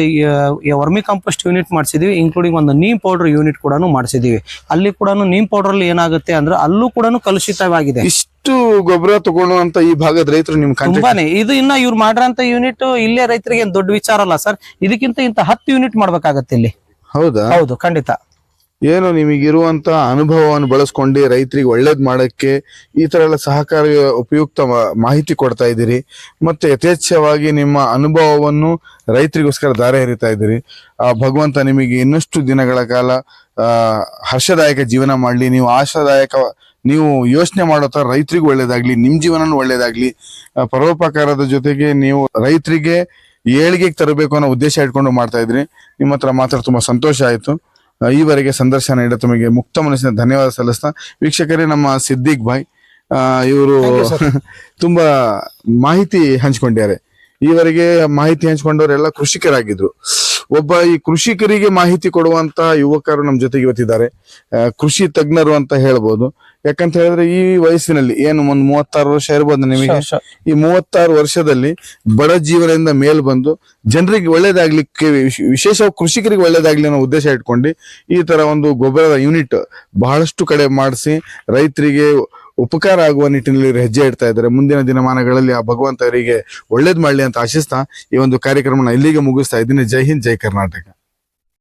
ವರ್ಮಿ ಕಾಂಪೋಸ್ಟ್ ಯೂನಿಟ್ ಮಾಡಿಸಿದೀವಿ ಇನ್ಕ್ಲೂಡಿಂಗ್ ಒಂದು ನೀಮ್ ಪೌಡರ್ ಯೂನಿಟ್ ಕೂಡ ಮಾಡಿಸಿದೀವಿ. ಅಲ್ಲಿ ಕೂಡ ನೀಮ್ ಪೌಡರ್ ಅಲ್ಲಿ ಏನಾಗುತ್ತೆ ಅಂದ್ರೆ ಅಲ್ಲೂ ಕೂಡ ಕಲುಷಿತವಾಗಿದೆ. ಇಷ್ಟು ಗೊಬ್ಬರ ತಗೊಳ್ಳುವಂತ ಈ ಭಾಗದ ರೈತರು ನಿಮ್ ತುಂಬಾನೇ. ಇದು ಇನ್ನ ಇವ್ರು ಮಾಡಿರೋಂತ ಯೂನಿಟ್ ಇಲ್ಲೇ ರೈತರಿಗೆ ಏನ್ ದೊಡ್ಡ ವಿಚಾರ ಅಲ್ಲ ಸರ್. ಇದಕ್ಕಿಂತ ಇಂತ ಹತ್ತು ಯೂನಿಟ್ ಮಾಡ್ಬೇಕಾಗತ್ತೆ ಇಲ್ಲಿ. ಹೌದಾ? ಹೌದು ಖಂಡಿತ. ಏನು ನಿಮಗಿರುವಂತ ಅನುಭವವನ್ನು ಬಳಸ್ಕೊಂಡು ರೈತರಿಗೆ ಒಳ್ಳೇದು ಮಾಡಕ್ಕೆ ಈ ಥರ ಎಲ್ಲ ಸಹಕಾರ ಉಪಯುಕ್ತ ಮಾಹಿತಿ ಕೊಡ್ತಾ ಇದ್ದೀರಿ. ಮತ್ತೆ ಯಥೇಚ್ಛವಾಗಿ ನಿಮ್ಮ ಅನುಭವವನ್ನು ರೈತರಿಗೋಸ್ಕರ ದಾರೆ ಎರಿತಾ ಇದ್ದೀರಿ. ಆ, ಭಗವಂತ ನಿಮಗೆ ಇನ್ನಷ್ಟು ದಿನಗಳ ಕಾಲ ಹರ್ಷದಾಯಕ ಜೀವನ ಮಾಡಲಿ. ನೀವು ಆಶಾದಾಯಕ, ನೀವು ಯೋಚನೆ ಮಾಡೋ ತರ ರೈತರಿಗೂ ಒಳ್ಳೇದಾಗ್ಲಿ ನಿಮ್ಮ ಜೀವನನೂ ಒಳ್ಳೇದಾಗ್ಲಿ. ಪರೋಪಕಾರದ ಜೊತೆಗೆ ನೀವು ರೈತರಿಗೆ ಏಳಿಗೆಗೆ ತರಬೇಕು ಅನ್ನೋ ಉದ್ದೇಶ ಇಟ್ಕೊಂಡು ಮಾಡ್ತಾ ಇದ್ರಿ. ನಿಮ್ಮ ಹತ್ರ ಮಾತ್ರ ತುಂಬಾ ಸಂತೋಷ ಆಯ್ತು. ಈವರೆಗೆ ಸಂದರ್ಶನ ನೀಡ ತಮಗೆ ಮುಕ್ತ ಮನಸ್ಸಿನ ಧನ್ಯವಾದ ಸಲ್ಲಿಸ್ತಾ ವೀಕ್ಷಕರೇ ನಮ್ಮ ಸಿದ್ದಿಕ್ ಭಾಯ್ ಇವರು ತುಂಬಾ ಮಾಹಿತಿ ಹಂಚ್ಕೊಂಡಿದ್ದಾರೆ. ಈವರೆಗೆ ಮಾಹಿತಿ ಹಂಚ್ಕೊಂಡವರೆಲ್ಲ ಕೃಷಿಕರಾಗಿದ್ರು. ಒಬ್ಬ ಈ ಕೃಷಿಕರಿಗೆ ಮಾಹಿತಿ ಕೊಡುವಂತ ಯುವಕರು ನಮ್ಮ ಜೊತೆಗೆ ಇವತ್ತಿದ್ದಾರೆ. ಕೃಷಿ ತಜ್ಞರು ಅಂತ ಹೇಳ್ಬೋದು. ಯಾಕಂತ ಹೇಳಿದ್ರೆ ಈ ವಯಸ್ಸಿನಲ್ಲಿ ಏನು ಒಂದು ಮೂವತ್ತಾರು ವರ್ಷ ಇರ್ಬೋದು ನಿಮಗೆ. ಈ ಮೂವತ್ತಾರು ವರ್ಷದಲ್ಲಿ ಬಡ ಜೀವನದಿಂದ ಮೇಲ್ ಬಂದು ಜನರಿಗೆ ಒಳ್ಳೇದಾಗ್ಲಿಕ್ಕೆ ವಿಶ್- ವಿಶೇಷವಾಗಿ ಕೃಷಿಕರಿಗೆ ಒಳ್ಳೇದಾಗ್ಲಿ ಅನ್ನೋ ಉದ್ದೇಶ ಇಟ್ಕೊಂಡು ಈ ತರ ಒಂದು ಗೊಬ್ಬರದ ಯೂನಿಟ್ ಬಹಳಷ್ಟು ಕಡೆ ಮಾಡಿಸಿ ರೈತರಿಗೆ ಉಪಕಾರ ಆಗುವ ನಿಟ್ಟಿನಲ್ಲಿ ಹೆಜ್ಜೆ ಇಡ್ತಾ ಇದ್ದಾರೆ. ಮುಂದಿನ ದಿನಮಾನಗಳಲ್ಲಿ ಆ ಭಗವಂತ ಅವರಿಗೆ ಒಳ್ಳೇದ್ ಮಾಡ್ಲಿ ಅಂತ ಆಶಿಸ್ತಾ ಈ ಒಂದು ಕಾರ್ಯಕ್ರಮನ ಇಲ್ಲಿಗೆ ಮುಗಿಸ್ತಾ ಇದ್ದೀನಿ. ಜೈ ಹಿಂದ್ ಜೈ ಕರ್ನಾಟಕ.